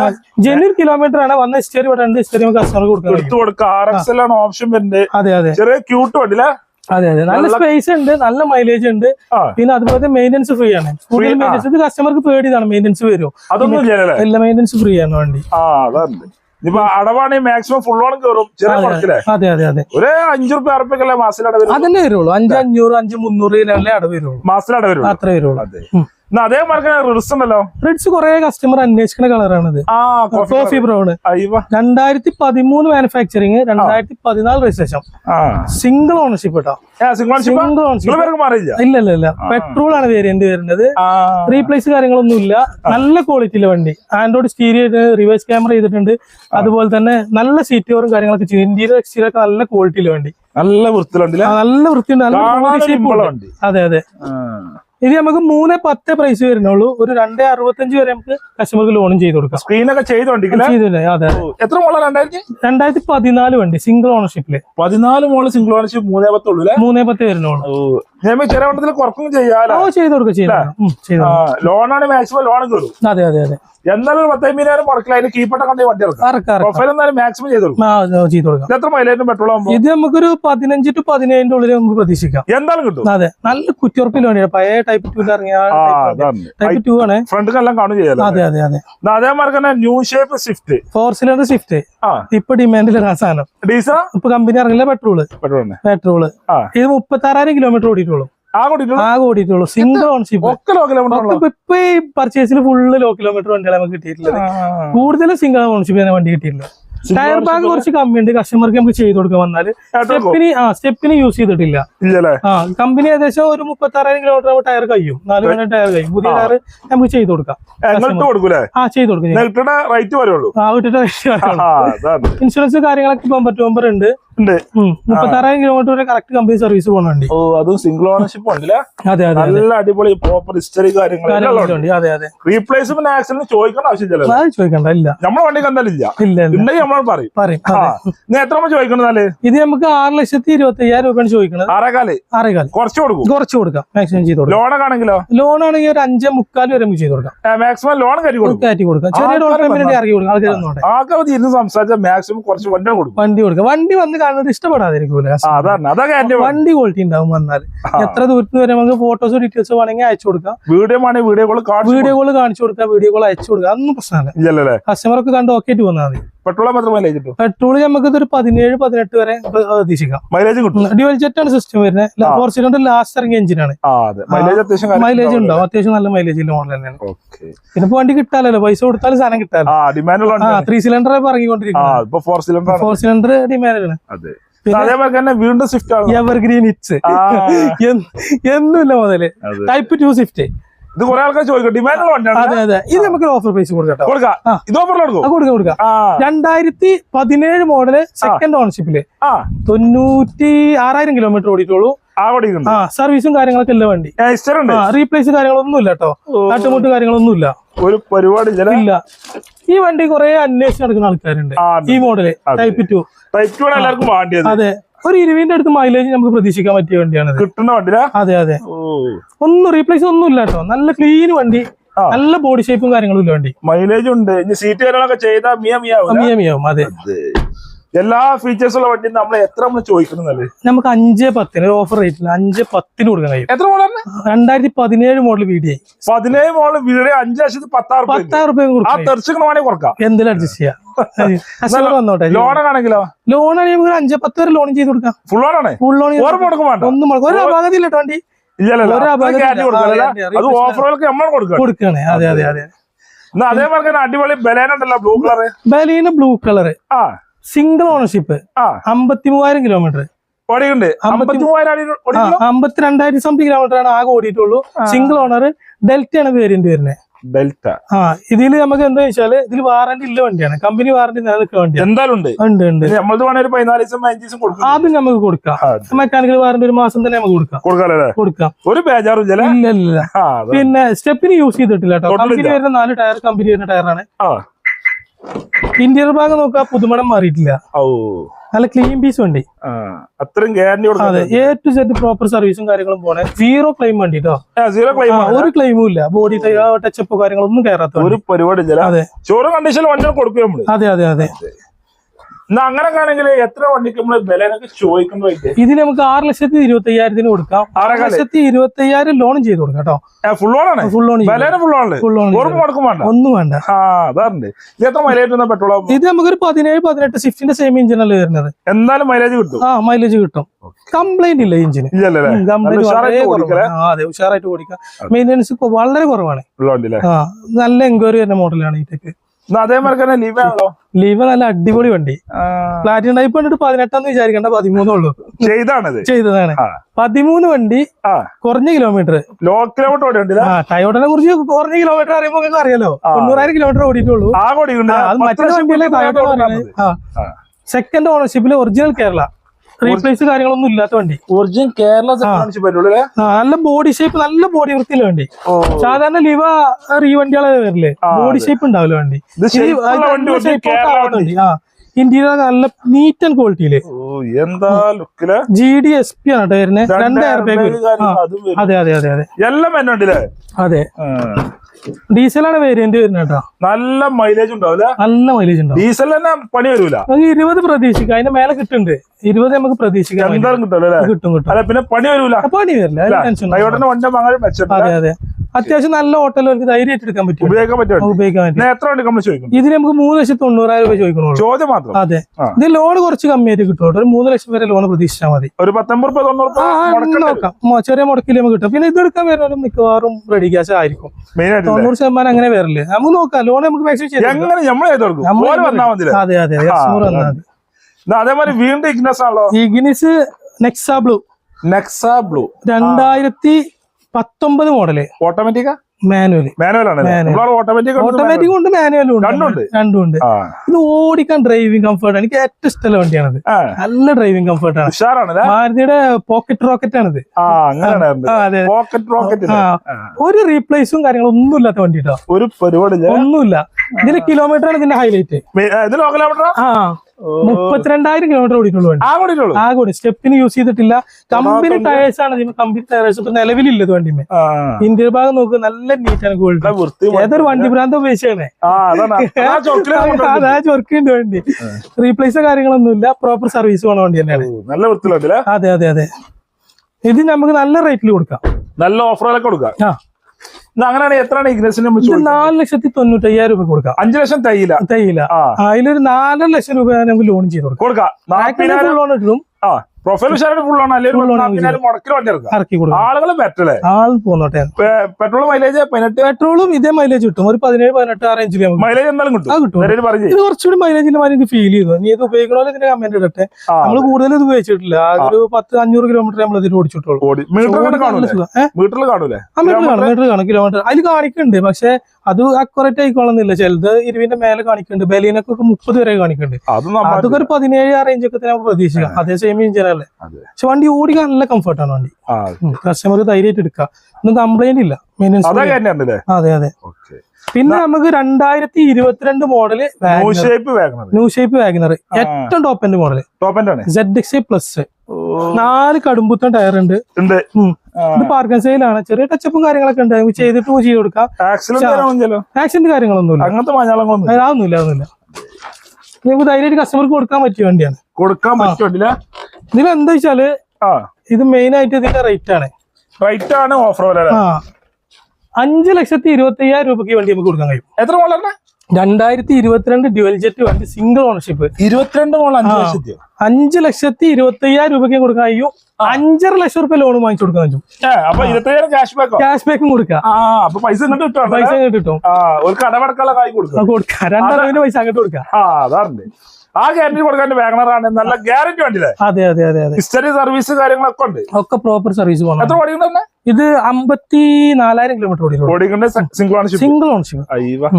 S2: ജെന്യൂൻ കിലോമീറ്റർ ആണ്. വന്ന ഹിസ്റ്ററി രണ്ട് ഹിസ്റ്ററി നമുക്ക് കസ്റ്റമർ കൊടുക്കാം
S3: എടുത്തു കൊടുക്കാം. ആർ എക്സ് ആണ് ഓപ്ഷൻ വരുന്നത്.
S2: അതെ അതെ.
S3: ചെറിയ ക്യൂട്ട് വണ്ടിയില്ലേ
S2: അതെ അതെ. നല്ല സ്പേസ് ഉണ്ട്. നല്ല മൈലേജ് ഉണ്ട്. പിന്നെ അതുപോലെ മെയിന്റെനൻസ് ഫ്രീ ആണ്. കൂടുതൽ. മെയിന്റെനൻസ് ഇത് കസ്റ്റമർക്ക് പേടിയതാണ്. മെയിന്റെനൻസ് വരും
S3: അതൊന്നും ഇല്ല
S2: എല്ലാ മെയിന്റെനൻസ് ഫ്രീ ആണ് വണ്ടി.
S3: ഇനിയിപ്പോ അടവാണെങ്കിൽ മാക്സിമം ഫുൾ ഓൺ കയറും ചെറിയ
S2: അതെ,
S3: കുറച്ചില്ലേ
S2: അതെ അതെ അതെ.
S3: ഒരു അഞ്ചു റുപ്യ അറുപ്യക്കല്ലേ മാസത്തിലട വരും
S2: അതന്നെ വരുള്ളൂ. അഞ്ച് അഞ്ഞൂറ് അഞ്ച് മുന്നൂറ് അടവ് വരുള്ളൂ.
S3: മാസത്തിൽ അടവ് വരുള്ളൂ.
S2: അത്രേ വരുള്ളൂ.
S3: അതെ. അതേ മാർക്ക് റിഡ്സ് ഉണ്ടല്ലോ.
S2: റെഡ്സ് കുറെ കസ്റ്റമർ അന്വേഷിക്കുന്ന കളറാണിത്
S3: ആ
S2: കോഫി ബ്രൗൺ രണ്ടായിരത്തി പതിമൂന്ന് മാനുഫാക്ചറിങ് രണ്ടായിരത്തി പതിനാല് രജിസ്ട്രേഷൻ സിംഗിൾ ഓണർഷിപ്പ് കേട്ടോ
S3: സിംഗിൾ
S2: ഓണർഷിപ്പ് ഇല്ല ഇല്ല ഇല്ല. പെട്രോൾ ആണ് വേരിയന്റ് വരുന്നത്. റീപ്ലേസ് കാര്യങ്ങളൊന്നും ഇല്ല. നല്ല ക്വാളിറ്റിയിലെ വണ്ടി. ആൻഡ്രോയിഡ് സ്റ്റീരിയോ റിവേഴ്സ് ക്യാമറ ചെയ്തിട്ടുണ്ട്. അതുപോലെ തന്നെ നല്ല സീറ്റ് കവറും കാര്യങ്ങളൊക്കെ ചെയ്തു. ഇന്റീരിയർ എക്സ്റ്റീരിയർ ഒക്കെ നല്ല ക്വാളിറ്റിയിലെ വണ്ടി.
S3: നല്ല
S2: വൃത്തിയിലുണ്ട് നല്ല വൃത്തിയുണ്ട്. നല്ല അതെ അതെ. ഇത് നമുക്ക് മൂന്ന് പത്ത് പ്രൈസ് വരുന്നുള്ളൂ. ഒരു രണ്ടേ അറുപത്തഞ്ച് വരെ നമുക്ക് കസ്റ്റമർക്ക് ലോണും ചെയ്ത് കൊടുക്കാം.
S3: സ്ക്രീനൊക്കെ ചെയ്തോണ്ടിരിക്കില്ല
S2: അതെ
S3: എത്ര മോളെ രണ്ടായിരത്തി?
S2: രണ്ടായിരത്തി പതിനാല് വണ്ടി സിംഗിൾ ഓണർഷിപ്പിൽ
S3: പതിനാല് മോൾ സിംഗിൾ ഓണർഷിപ്പ് മൂന്നേ പത്തുള്ളൂ
S2: മൂന്നേ പത്ത് വരുന്നുള്ളൂ.
S3: വണ്ടത്തിൽ കുറക്കും ചെയ്യാലോ?
S2: ചെയ്ത് കൊടുക്കാം.
S3: ലോണാണ് മാക്സിമം ലോൺ കയറും
S2: അതെ അതെ അതെ.
S3: എന്നാലും ഒരു പത്തമ്പതിനായിരം മുടക്കില്ല അതിന് കീപ്പട്ട കണ്ടി വണ്ടി. പ്രൊഫൈൽ എന്നാലും മാക്സിമം ചെയ്ത് കൊടുക്കും.
S2: ചെയ്ത് കൊടുക്കാം.
S3: എത്ര മൈലേജും പെട്രോൾ ആകുമ്പോൾ
S2: ഇത് നമുക്കൊരു പതിനഞ്ച് ടു പതിനേഴിന്റെ ഉള്ളിൽ നമുക്ക് പ്രതീക്ഷിക്കാം.
S3: എന്തായാലും കിട്ടും.
S2: അതെ നല്ല കുറ്റിയുറപ്പിൽ വേണ്ടിയാണ്. പഴയ ടൈപ്പ് ടു ഇറങ്ങിയ ടൈപ്പ് ടു ആണ്.
S3: ഫ്രണ്ടിലെല്ലാം കാണും ചെയ്യാലോ?
S2: അതെ അതെ അതെ.
S3: അതേമാതിരി തന്നെ new shape Swift
S2: four cylinder Swift ഇപ്പൊ ഡിമാൻഡിലുള്ള സാധനം.
S3: ഡീസൽ
S2: ഇപ്പൊ കമ്പനി ഇറങ്ങില്ല പെട്രോൾ
S3: പെട്രോൾ തന്നെ. പെട്രോൾ
S2: ഇത് മുപ്പത്തി ആറായിരം കിലോമീറ്റർ ഓടിയിട്ടുള്ളൂ
S3: കൂട്ടിട്ടുള്ള
S2: ആകെ ഓടിയിട്ടുള്ളൂ? സിംഗിൾ ഓൺഷിപ്പ്
S3: ഒക്കെ ലോ കിലോമീറ്റർ
S2: ഇപ്പൊ ഇപ്പൊ ഈ പർച്ചേസിൽ ഫുള്ള് ലോ കിലോമീറ്റർ വണ്ടികളെ നമുക്ക് കിട്ടിയിട്ടുള്ളത്. കൂടുതൽ സിംഗിൾ ഓൺഷിപ്പ് തന്നെ വണ്ടി കിട്ടിയിട്ടില്ല ടയർ ബാഗ് കുറച്ച് കമ്മിയുണ്ട് കസ്റ്റമർക്ക് നമുക്ക് ചെയ്ത് കൊടുക്കാൻ വന്നാൽ സ്റ്റെപ്പിന് ആ സ്റ്റെപ്പിന് യൂസ് ചെയ്തിട്ടില്ല. ആ കമ്പനി ഏകദേശം ഒരു മുപ്പത്തി ആറായിരം കിലോമീറ്റർ ടയർ കഴിയും. നാല് മണി ടയർ കഴിയും. പുതിയ ടയർ നമുക്ക് ചെയ്ത് കൊടുക്കാം. ആ ചെയ്ത് കൊടുക്കും. ഇൻഷുറൻസ് കാര്യങ്ങളൊക്കെ ഇപ്പം പറ്റുമ്പോൾ ഉണ്ട്.
S3: ഉണ്ട്.
S2: മുപ്പത്തി ആറായിരം കിലോമീറ്റർ വരെ കറക്റ്റ് കമ്പനി സർവീസ് പോകുന്നുണ്ട്
S3: ഓ അതും സിംഗിൾ ഓണർഷിപ്പ് ഉണ്ടല്ലേ?
S2: അതെ അതെ
S3: നല്ല അടിപൊളി പ്രോപ്പർ ഹിസ്റ്ററി
S2: ഉണ്ട്. അതെ അതെ.
S3: റീപ്ലേസ്മെന്റ് ആക്സിഡന്റ് ചോദിക്കേണ്ട ആവശ്യമില്ലല്ലോ.
S2: അത് ചോദിക്കണ്ട ഇല്ല.
S3: നമ്മളെ വണ്ടിക്ക് എന്തായാലും ഇല്ല
S2: ഇല്ല. ഇല്ല
S3: ഉണ്ടെങ്കിൽ നമ്മൾ പറയും
S2: പറയും.
S3: നീ എത്ര ചോദിക്കണതാൽ
S2: ഇത് നമുക്ക് ആറ് ലക്ഷത്തി ഇരുപത്തി അയ്യായിരം രൂപയാണ് ചോദിക്കുന്നത്
S3: ആറേകാൽ?
S2: ആറേകാൽ.
S3: കുറച്ച് കൊടുക്കും.
S2: കുറച്ച് കൊടുക്കാം. മാക്സിമം ചെയ്ത് കൊടുക്കാം.
S3: ലോണൊക്കെ ആണെങ്കിലോ?
S2: ലോൺ ആണെങ്കിൽ ഒരു അഞ്ചേ മുക്കാൽ വരെ നമുക്ക് ചെയ്ത് കൊടുക്കാം.
S3: മാക്സിമം ലോൺ കയറ്റി കൊടുക്കും.
S2: കയറ്റി കൊടുക്കാം. ചെറിയ
S3: ആൾക്കാര്
S2: പേയ്മെന്റ് ഇറക്കി കൊടുക്കാം. ആൾക്കാർ
S3: ആൾക്കാർ ഇരുന്ന് സംസാരിച്ചാൽ മാക്സിമം കുറച്ച് വണ്ടി കൊടുക്കും.
S2: വണ്ടി കൊടുക്കാം. വണ്ടി വന്ന് കാണുന്നത് ഇഷ്ടപ്പെടാതിരിക്കൂല വണ്ടി ക്വാളിറ്റി ഉണ്ടാവും വന്നാൽ എത്ര ദൂരത്ത് വരെ നമുക്ക് ഫോട്ടോസോ ഡീറ്റെയിൽസോ വേണമെങ്കിൽ അയച്ചു കൊടുക്കാം.
S3: വീഡിയോ വീഡിയോ കോൾ കാണിച്ചു
S2: വീഡിയോ കോൾ കാണിച്ചു കൊടുക്കാം വീഡിയോ കോൾ അയച്ചു കൊടുക്കാം. അതൊന്നും പ്രശ്നമല്ല. ഒക്കെ കണ്ട് ഓക്കെ ആയിട്ട് വന്നാൽ മതി.
S3: പെട്രോൾ മാത്രം മൈലേജ് കിട്ടും
S2: പെട്രോൾ നമുക്ക് ഇതൊരു പതിനേഴ് പതിനെട്ട് വരെ പ്രതീക്ഷിക്കാം
S3: മൈലേജ് കിട്ടും.
S2: ഡ്യുവൽ ജെറ്റ് ആണ് സിസ്റ്റം വരുന്നത് ഫോർ സിലിണ്ടർ ലാസ്റ്റ് ഇറങ്ങിയ എഞ്ചിനാണ്
S3: മൈലേജ് അത്യാവശ്യം
S2: മൈലേജ് ഉണ്ടാവും അത്യാവശ്യം നല്ല മൈലേജ് മോഡൽ തന്നെയാണ്. പിന്നെ ഇപ്പൊ വണ്ടി കിട്ടാലല്ലോ. പൈസ കൊടുത്താലും സാധനം കിട്ടാലോ. ത്രീ സിലിണ്ടർ
S3: പറഞ്ഞുകൊണ്ടിരിക്കും four cylinder
S2: four cylinder demand ആണ്.
S3: അതെ. അതേപോലെ തന്നെ വീണ്ടും സ്വിഫ്റ്റ് ആണ്.
S2: Evergreen
S3: it's.
S2: എന്നുമില്ല
S3: മുതൽ.
S2: ടൈപ്പ് ടു സ്വിഫ്റ്റ്
S3: ഇത് കുറെ ആൾക്കാർ ചോദിക്കും ഡിമാൻഡ് വണ്ടിയാണ്
S2: അതെ അതെ. ഇത് നമുക്ക് ഓഫർ പ്രൈസ് കൊടുക്കാം
S3: കൊടുക്കാം. ഇത് ഓഫറിൽ കൊടുക്കും?
S2: രണ്ടായിരത്തി പതിനേഴ് മോഡൽ സെക്കൻഡ്
S3: ഓണർഷിപ്പിൽ
S2: തൊണ്ണൂറ്റി ആറായിരം കിലോമീറ്റർ ഓടിയിട്ടുള്ളൂ. ആ സർവീസും കാര്യങ്ങളൊക്കെ ഇല്ല വണ്ടി. റീപ്ലേസ് കാര്യങ്ങളൊന്നും ഇല്ല കേട്ടോ. കാട്ടുമുട്ട് കാര്യങ്ങളൊന്നും ഇല്ല.
S3: ഒരു പരിപാടി
S2: ഇല്ല ഈ വണ്ടി കുറെ അന്വേഷിച്ച് നടക്കുന്ന ആൾക്കാരുണ്ട്. ഈ
S3: model
S2: type two
S3: type two ആണ് എല്ലാവർക്കും
S2: അതെ. ഒരു ഇരുവിന്റെ അടുത്ത് മൈലേജ് നമുക്ക് പ്രതീക്ഷിക്കാൻ പറ്റിയ വണ്ടിയാണ്
S3: കിട്ടുന്ന വണ്ടി
S2: അതെ അതെ. ഒന്നും റീപ്ലേസ് ഒന്നും ഇല്ല കേട്ടോ. നല്ല ക്ലീൻ വണ്ടി. നല്ല ബോഡി ഷേപ്പും കാര്യങ്ങളും ഇല്ല വണ്ടി.
S3: മൈലേജ് ഉണ്ട്. സീറ്റ് കാര്യങ്ങളൊക്കെ ചെയ്താൽ മിയ മിയ ആവും.
S2: മിയമിയാവും അതെ.
S3: എല്ലാ ഫീച്ചേഴ്സ് ഉള്ള വണ്ടി നമ്മൾ എത്ര നമ്മൾ ചോദിക്കുന്നത്
S2: നമുക്ക് അഞ്ച് പത്തിന് ഓഫർ റേറ്റിൽ അഞ്ച് പത്തിന് കൊടുക്കാൻ കഴിയും
S3: എത്ര മോഡൽ
S2: രണ്ടായിരത്തി പതിനേഴ് മോഡൽ വീഡിയോ
S3: പതിനേഴ് മോഡൽ വീഡിയോ അഞ്ച് ലക്ഷത്തി പത്താറ് രൂപ
S2: റുപ്യ
S3: ആ
S2: കൊടുക്കാം. എന്തെങ്കിലും അഡ്ജസ്റ്റ് ചെയ്യാം? വന്നോട്ടെ
S3: ലോണാണെങ്കിലോ
S2: ലോൺ ആണെങ്കിൽ അഞ്ച് പത്ത് വരെ ലോൺ ചെയ്ത് കൊടുക്കാം.
S3: ഫുൾ
S2: ഫുൾ ലോൺ
S3: ഓർ മുടക്കം വേണ്ട.
S2: ഒന്നും ഒരു അപാകത ഇല്ല വണ്ടി. അതെ,
S3: ഓഫറുകൾക്ക് നമ്മൾ കൊടുക്കണം
S2: കൊടുക്കണേ അതെ അതെ അതെ
S3: അതേപോലെ അടിപൊളി ബലേനുണ്ടല്ലോ blue colour
S2: Baleno blue colour
S3: ആ.
S2: സിംഗിൾ ഓണർഷിപ്പ് അമ്പത്തി മൂവായിരം കിലോമീറ്റർ
S3: ഓടിയുണ്ട്
S2: അമ്പത്തിരണ്ടായിരത്തി സംതിങ് കിലോമീറ്റർ ആണ് ആകെ ഓടിയിട്ടുള്ളൂ. സിംഗിൾ ഓണർ ഡെൽറ്റ ആണ് വേരിയന്റ് വരുന്നത്.
S3: ഡെൽറ്റ
S2: ആ ഇതിൽ നമുക്ക് എന്താ വെച്ചാൽ ഇതിൽ വാറന്റി ഇല്ല വണ്ടിയാണ്. കമ്പനി വാറന്റി നിലനിൽക്കുന്ന വണ്ടി
S3: എന്തായാലും ഉണ്ട്.
S2: ഉണ്ട് ആദ്യം നമുക്ക് കൊടുക്കാം. മെക്കാനിക്കൽ വാറന്റി ഒരു മാസം തന്നെ നമുക്ക് കൊടുക്കാം. കൊടുക്കാം.
S3: ഒരു ബേജാറും
S2: ഇല്ല ഇല്ല. പിന്നെ സ്റ്റെപ്പിന് യൂസ് ചെയ്തിട്ടില്ല കേട്ടോ. കമ്പനി വരുന്ന നാല് ടയർ കമ്പനി വരുന്ന ടയറാണ് ഇന്റീരിയർ ഭാഗം നോക്കുക പുതുമണം മാറിയിട്ടില്ല.
S3: ഓ
S2: നല്ല ക്ലീൻ പീസ് വണ്ടി.
S3: ആ അത്രയും ഗ്യാരണ്ടി
S2: അതെ എ ടു സെറ്റ് പ്രോപ്പർ സർവീസും കാര്യങ്ങളും പോണേ. സീറോ ക്ലെയിം വണ്ടി
S3: സീറോ
S2: ക്ലെയിം ഒരു ക്ലെയിമും ഇല്ല. ബോഡി ടച്ചപ്പ് കാര്യങ്ങളൊന്നും കയറാത്ത
S3: ഒരു പരിപാടി
S2: അതെ.
S3: ചോറ് കണ്ടീഷൻ വണ്ടി കൊടുക്കും
S2: അതെ അതെ. അതെ.
S3: എന്നാ അങ്ങനെ ആണെങ്കിൽ എത്ര വണ്ടിക്ക് നമ്മൾ വിലനൊക്കെ ചോദിക്കുന്നത്
S2: ഇതിന് നമുക്ക് ആറ് ലക്ഷത്തി ഇരുപത്തി അയ്യായിരത്തിന് കൊടുക്കാം. ആറ്. ലക്ഷത്തി ഇരുപത്തി അയ്യായിരം ലോൺ ചെയ്ത് കൊടുക്കാം. കേട്ടോ
S3: ഫുൾ ഓണാണ്
S2: ഫുൾ ലോൺ
S3: ഫുൾ ഓണല്ലേ
S2: ഫുൾ ലോൺ
S3: മുടക്കും വേണ്ട.
S2: ഒന്നും വേണ്ട.
S3: ആ അതാറുണ്ട് ഇത് എത്ര മൈലേജ് പെട്രോൾ
S2: ഇത് നമുക്കൊരു പതിനേഴ് പതിനെട്ട് സ്വിഫ്റ്റിന്റെ സെയിം എഞ്ചിനല്ലേ വരുന്നത്?
S3: എന്തായാലും മൈലേജ് കിട്ടും.
S2: ആ മൈലേജ് കിട്ടും. കംപ്ലൈന്റ് ഇല്ല എഞ്ചിന് അതെ ഉഷാറായിട്ട് ഓടിക്കാം. മെയിന്റെനൻസ് വളരെ കുറവാണ്. ആ നല്ല എൻക്വയറി വരുന്ന മോഡലാണ്
S3: ഇതൊക്കെ അതേമാതിരി തന്നെ ലീവ്
S2: നല്ല അടിപൊളി വണ്ടി. പ്ലാറ്റിനം ടൈപ്പ് കണ്ടിട്ട് പതിനെട്ടാന്ന് വിചാരിക്കണ്ട പതിമൂന്നേ ഉള്ളൂ.
S3: ചെയ്താണിത്
S2: ചെയ്തതാണ്. പതിമൂന്ന് വണ്ടി കുറഞ്ഞ കിലോമീറ്റർ
S3: ലോ കിലോമീറ്റർ ഓടി വണ്ടിയില്ല
S2: ആ ടയോട്ടനെ കുറിച്ച് കുറഞ്ഞ കിലോമീറ്റർ അറിയുമ്പോൾ നിങ്ങൾക്ക് അറിയാലോ. തൊണ്ണൂറായിരം കിലോമീറ്റർ ഓടിയിട്ടുള്ളൂ. അത് മറ്റൊരു വണ്ടിയല്ലേ ടയോട്ട ആ. സെക്കൻഡ് ഓണർഷിപ്പിൽ ഒറിജിനൽ കേരള റീപ്ലേസ് കാര്യങ്ങളൊന്നും ഇല്ലാത്ത വണ്ടി.
S3: ഒറിജിനൽ കേരള
S2: നല്ല ബോഡി ഷേപ്പ് നല്ല ബോഡി വൃത്തിയില്ല വണ്ടി. സാധാരണ ലിവ റീ വണ്ടികളെ വരില്ലേ ബോഡി ഷേപ്പ് ഉണ്ടാവില്ല വണ്ടി? ഇന്ത്യയിലെ ഇന്റീരിയർ നല്ല നീറ്റ് ആൻഡ്
S3: ക്വാളിറ്റിയിൽ എന്താ ലുക്കിൽ
S2: ജി ഡി എസ് പി ആണ് കേട്ടോ വരുന്നത് രണ്ട് എയർ ബാഗ് വരും ആ,
S3: അതും.
S2: അതെ അതെ അതെ
S3: എല്ലാം
S2: അതെ. ഡീസലാണ് വേരിയന്റ് വരുന്നത് കേട്ടോ.
S3: നല്ല മൈലേജ് ഉണ്ടാവില്ല
S2: നല്ല മൈലേജ് ഉണ്ടാവും.
S3: ഡീസൽ തന്നെ പണി വരൂല.
S2: ഇരുപത് പ്രതീക്ഷിക്കാം. അതിന്റെ മേലെ കിട്ടുന്നുണ്ട്. ഇരുപത് നമുക്ക് പ്രതീക്ഷിക്കാം
S3: എന്തായാലും
S2: കിട്ടും കിട്ടും
S3: പിന്നെ പണി വരൂല.
S2: പണി വരില്ല. ടെൻഷൻ
S3: വണ്ടി.
S2: അതെ അതെ. അത്യാവശ്യം നല്ല ഹോട്ടലുകൾക്ക് ധൈര്യമായിട്ട് എടുക്കാൻ പറ്റും.
S3: ഉപയോഗിക്കാൻ പറ്റും
S2: ഉപയോഗിക്കാൻ പറ്റും.
S3: എത്ര ചോദിക്കും?
S2: ഇതിന് നമുക്ക് മൂന്ന് ലക്ഷത്തി തൊണ്ണൂറായിരം രൂപ ചോദിക്കണോ
S3: ചോദ്യം മാത്രം?
S2: അതെ. ഇത് ലോൺ കുറച്ച് കമ്മിയായിട്ട് കിട്ടും ഒരു മൂന്ന് ലക്ഷം വരെ ലോൺ പ്രതീക്ഷിച്ചാൽ മതി.
S3: ഒരു പത്തൊമ്പത്
S2: നോക്കാം. ചെറിയ മുടക്കിൽ നമുക്ക് കിട്ടും. പിന്നെ ഇത് എടുക്കാൻ വരുന്നവരും മിക്കവാറും റെഡി ക്യാഷ് ആയിരിക്കും. തൊണ്ണൂറ് ശതമാനം അങ്ങനെ വരില്ലേ? നമുക്ക് നോക്കാം. ലോൺ നമുക്ക് മാക്സിമം അതെ അതെ കസ്റ്റമർ വന്നാൽ മതി.
S3: അതേമാതിരി വീണ്ടും ഇഗ്നസ് ആണല്ലോ.
S2: Ignis Nexa blue
S3: Nexa blue
S2: രണ്ടായിരത്തി പത്തൊമ്പത് മോഡൽ
S3: ഓട്ടോമാറ്റിക്കാ മാനുവൽ. ഓട്ടോമാറ്റിക്
S2: ഉണ്ട് മാനുവലും ഉണ്ട്.
S3: രണ്ടും
S2: ഇത് ഓടിക്കാൻ ഡ്രൈവിംഗ് കംഫർട്ട് എനിക്ക് ഏറ്റവും ഇഷ്ടമുള്ള വണ്ടിയാണത്. നല്ല ഡ്രൈവിംഗ് കംഫർട്ട് ആണ്. മാരുതിയുടെ പോക്കറ്റ് റോക്കറ്റ് ആണിത്. അതെ. ഒരു റീപ്ലേസും കാര്യങ്ങളും ഒന്നും ഇല്ലാത്ത വണ്ടി
S3: ഒരു പരിപാടിയില്ല.
S2: ഒന്നുമില്ല. ഇതിന്റെ കിലോമീറ്റർ ആണ് ഇതിന്റെ ഹൈലൈറ്റ്
S3: ആ,
S2: മുപ്പത്തിരണ്ടായിരം കിലോമീറ്റർ ഓടിയിട്ടുള്ളൂ
S3: ആ
S2: ആ കൂടി സ്റ്റെപ്പിന് യൂസ് ചെയ്തിട്ടില്ല. കമ്പനി ടയേഴ്സ് ആണ് കമ്പനി ടയേഴ്സ് ഇപ്പൊ നിലവിലില്ലത് വണ്ടിമേ. ഇന്ത്യ ഭാഗം നോക്ക് നല്ല നീറ്റ് ആണ് ക്വാളിറ്റി ഏതൊരു വണ്ടി ഭ്രാന്ത ഉപയോഗിച്ചാണ്
S3: ആ
S2: ചൊർക്കുണ്ട് വണ്ടി. റീപ്ലേസോ കാര്യങ്ങളൊന്നുമില്ല. പ്രോപ്പർ സർവീസ് പോണ വണ്ടി തന്നെയാണ്.
S3: നല്ല വൃത്തിയില്ല
S2: അതെ അതെ അതെ. ഇത് നമുക്ക് നല്ല റേറ്റിൽ കൊടുക്കാം.
S3: നല്ല ഓഫറുകളൊക്കെ കൊടുക്കാം. അങ്ങനെയാണെങ്കിൽ എത്രയാണ് ഇഗ്നസിന് നമ്മൾ
S2: നാല് ലക്ഷത്തി തൊണ്ണൂറ്റി അയ്യായിരം രൂപ കൊടുക്കാം
S3: അഞ്ചു ലക്ഷം തയ്യില്ല. ആ.
S2: അതിലൊരു നാലര ലക്ഷം രൂപ നമുക്ക് ലോൺ ചെയ്ത് കൊടുക്കാം.
S3: കൊടുക്കാം.
S2: ലോൺ കിട്ടും
S3: ആ. പ്രൊഫൈൽ ഉഷാറായിട്ട് ഫുൾ ആണ്. അല്ലെങ്കിൽ
S2: Full on
S3: നാൽപ്പതിനായിരം മുടക്കിൽ വണ്ടി ഇറക്കാം
S2: ഇറക്കി കൊടുക്കാം
S3: ആളുകൾ പറ്റല്ലേ
S2: ആൾ പോന്നോട്ടെ.
S3: പെട്രോൾ മൈലേജ് പതിനെട്ട്
S2: പെട്രോളും ഇതേ മൈലേജ് കിട്ടും. ഒരു പതിനേഴ് പതിനെട്ട് ആ റേഞ്ചിൽ
S3: മൈലേജ് എന്തായാലും കിട്ടും.
S2: കിട്ടും. ഇത് കുറച്ചുകൂടി മൈലേജിന്റെ മാതിരി എനിക്ക് ഫീൽ ചെയ്തു നീ ഇത് ഉപയോഗിക്കണോ ഇതിന്റെ കമന്റ് ഇടട്ടെ.
S3: നമ്മൾ
S2: നമ്മൾ കൂടുതൽ ഇത് ഉപയോഗിച്ചിട്ടില്ല. ഒരു പത്ത് അഞ്ഞൂറ് കിലോമീറ്റർ നമ്മൾ ഇതിൽ ഓടിച്ചിട്ടുള്ളൂ?
S3: മീറ്ററിൽ കാണൂലേ?
S2: ആ മീറ്റർ കാണും. മീറ്റർ കാണും. കിലോമീറ്റർ അതിൽ കാണിക്കുന്നുണ്ട് പക്ഷെ അത് അക്കുറേറ്റ് ആയിക്കോളുന്നില്ല ചിലത് ഇരുവിന്റെ മേലെ കാണിക്കുന്നുണ്ട് ബലീനൊക്കെ മുപ്പത് വരെ കാണിക്കുന്നുണ്ട് അതൊക്കെ ഒരു പതിനേഴ് ആ റേഞ്ച് ഒക്കെ നമ്മൾ പ്രതീക്ഷിക്കാം. അതേസമയം സെയിം
S3: അതെ.
S2: പക്ഷെ വണ്ടി ഓടിക്കാൻ നല്ല കംഫർട്ടാണ് വണ്ടി.
S3: കസ്റ്റമർക്ക്
S2: കസ്റ്റമർ ധൈര്യമായിട്ട് എടുക്കുക ഒന്നും കംപ്ലൈന്റ് ഇല്ല.
S3: അതാ
S2: അതെ പിന്നെ നമുക്ക് രണ്ടായിരത്തി ഇരുപത്തിരണ്ട് മോഡൽ
S3: ന്യൂ ഷേപ്പ്
S2: വാഗ്നർ ഏറ്റവും top end
S3: model
S2: Z X plus നാല് കടുമ്പുത്തൻ ടയർ ഉണ്ട്. ഇത് പാർക്കിംഗ് സെയിലാണ് ചെറിയ ടച്ചപ്പും കാര്യങ്ങളൊക്കെ ഉണ്ട്. നമുക്ക് ചെയ്തിട്ട് ചെയ്ത് കൊടുക്കാം.
S3: ആക്സിഡന്റ്
S2: അത് അതൊന്നുമില്ല അതൊന്നുമില്ല. നമുക്ക് ധൈര്യമായിട്ട് കസ്റ്റമർക്ക് കൊടുക്കാൻ പറ്റിയ വണ്ടിയാണ്.
S3: കൊടുക്കാൻ പറ്റില്ല
S2: ഇതിൽ എന്താ വെച്ചാൽ
S3: ആ
S2: ഇത് മെയിൻ ആയിട്ട് ഇതിന്റെ റേറ്റ് ആണ്.
S3: റേറ്റ് ആണ് ഓഫർ വില
S2: ആ. അഞ്ച് ലക്ഷത്തി ഇരുപത്തി അയ്യായിരം രൂപയ്ക്ക് വണ്ടി നമുക്ക് കൊടുക്കാൻ കഴിയും.
S3: എത്ര മോളാണ്
S2: രണ്ടായിരത്തി ഇരുപത്തിരണ്ട് ഡ്യുവൽ ജെറ്റ് വണ്ടി സിംഗിൾ ഓണർഷിപ്പ്
S3: ഇരുപത്തിരണ്ട് മോൾ അഞ്ച്. ലക്ഷത്തിയോ?
S2: അഞ്ച് ലക്ഷത്തി ഇരുപത്തി അയ്യായിരം രൂപയ്ക്ക് കൊടുക്കാൻ കഴിയും. അഞ്ചര ലക്ഷം റുപ്യ ലോൺ വാങ്ങിച്ചു കൊടുക്കാൻ
S3: കഴിയും ക്യാഷ് ബാക്കോ
S2: ക്യാഷ് ബാക്കും കൊടുക്കാം.
S3: പൈസ
S2: പൈസ കിട്ടും.
S3: കൊടുക്കാം.
S2: രണ്ടായിരം പൈസ അങ്ങോട്ട് കൊടുക്കാം.
S3: ആ ഗ്യാരണ്ടി കൊടുക്കാൻ വാഗണറാണ്. നല്ല ഗ്യാരണ്ടി വണ്ടിയില്ലേ
S2: അതെ അതെ അതെ അതെ.
S3: ഹിസ്റ്ററി സർവീസ് കാര്യങ്ങളൊക്കെ ഉണ്ട്.
S2: ഒക്കെ പ്രോപ്പർ സർവീസ് പോകണം
S3: എത്ര ഓടിക്കുന്നു
S2: ഇത് അമ്പത്തി നാലായിരം കിലോമീറ്റർ
S3: ഓടിക്കുന്നു single ownership ship
S2: single ownership
S3: അയ്യവ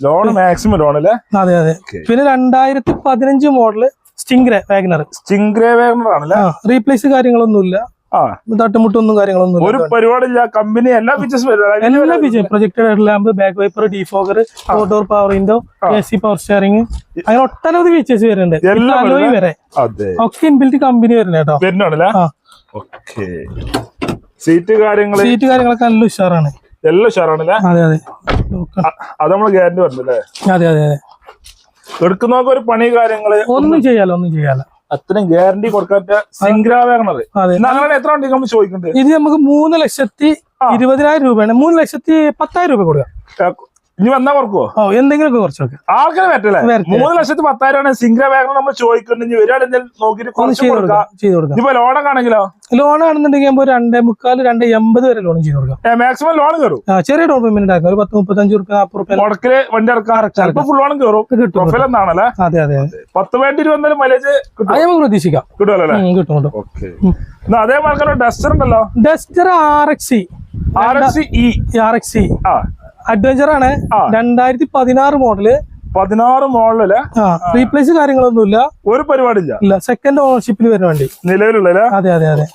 S3: loan maximum loan അല്ലേ?
S2: അതെ അതെ. പിന്നെ രണ്ടായിരത്തി പതിനഞ്ച് model Stingray WagonR
S3: Stingray WagonR ആണല്ലേ?
S2: റീപ്ലേസ് കാര്യങ്ങളൊന്നുമില്ല.
S3: ആ.
S2: തട്ടുമുട്ടൊന്നും കാര്യങ്ങളൊന്നും
S3: ഒരു പരിപാടിയില്ല. കമ്പനി എല്ലാ ഫീച്ചേഴ്സ്
S2: എല്ലാ features projected head lamp back wiper defogger outdoor power window A C power steering അങ്ങനെ ഒട്ടനവധി ഫീച്ചേഴ്സ് വരുന്നുണ്ട്. അലോയി വരെ. ഒക്കെ ഇൻബിൽറ്റ് കമ്പനി വരുന്നത് കേട്ടോ.
S3: സീറ്റ് കാര്യങ്ങൾ
S2: സീറ്റ് കാര്യങ്ങളൊക്കെ നല്ല ഉഷാറാണ്.
S3: എല്ലാം ഉഷാറാണല്ലേ?
S2: അതെ അതെ.
S3: അത് നമ്മൾ ഗ്യാരണ്ടി വരുന്നല്ലേ?
S2: അതെ അതെ അതെ.
S3: എടുക്കുന്നവർക്ക് ഒരു പണി കാര്യങ്ങൾ
S2: ഒന്നും ചെയ്യാലോ ഒന്നും ചെയ്യാലോ.
S3: അത്രയും ഗ്യാരണ്ടി കൊടുക്കാത്ത സിംഗ്രാ അങ്ങനെ എത്ര വണ്ടി നമ്മൾ ചോദിക്കുന്നുണ്ട്?
S2: ഇത് നമുക്ക് മൂന്ന് ലക്ഷത്തി ഇരുപതിനായിരം രൂപയാണ്. മൂന്ന് ലക്ഷത്തി പത്തായിരം രൂപ കൊടുക്കാം.
S3: ഇനി വന്നാ കുറക്കുവോ
S2: ഓ എന്തെങ്കിലും കുറച്ചൊക്കെ.
S3: ആൾക്കാരെ പറ്റല്ലേ. മൂന്ന് ലക്ഷത്തി പത്തായിരമാണ് സിംഗിൾ വാഗണർ നമ്മൾ ചോദിക്കുന്നുണ്ട്. ഇനി വരികയാണെങ്കിൽ നോക്കിയിട്ട്
S2: ഇപ്പൊ
S3: കുറച്ച് ആണെങ്കിലോ? ലോണൊക്കെ
S2: ലോൺ ആണെന്നുണ്ടെങ്കിൽ നമ്മൾ രണ്ടേ മുക്കാൽ രണ്ട് എൺപത് വരെ ലോൺ ചെയ്ത് കൊടുക്കാം.
S3: മാക്സിമം ലോൺ കയറും.
S2: ചെറിയ ഡൗൺ പേയ്മെന്റ് ആക്കാം ഒരു പത്ത് മുപ്പത്തഞ്ച് റുപ്യ നാൽപ്പത് റുപ്യ
S3: മുടക്കിൽ വണ്ടി ഇറക്കാം ഫുൾ ലോൺ കയറും. എന്താണല്ലേ?
S2: അതെ അതെ
S3: പത്ത് വേണ്ടി വന്നാലും മൈലേജ്
S2: കിട്ടും നമുക്ക് പ്രതീക്ഷിക്കാം.
S3: കിട്ടുമല്ലോ
S2: കിട്ടും കിട്ടും.
S3: അതേപോലെ ഡസ്റ്റർ ഉണ്ടല്ലോ?
S2: Duster R X
S3: R X E
S2: R X C
S3: ആ.
S2: അഡ്വഞ്ചർ ആണ്. രണ്ടായിരത്തി പതിനാറ് മോഡൽ
S3: പതിനാറ്
S2: മോഡലിൽ റീപ്ലേസ് കാര്യങ്ങളൊന്നുമില്ല.
S3: ഒരു പരിപാടി
S2: ഇല്ല സെക്കൻഡ് ഓണർഷിപ്പിൽ വരുന്ന വണ്ടി.
S3: നിലവിലുള്ള
S2: അതെ അതെ അതെ.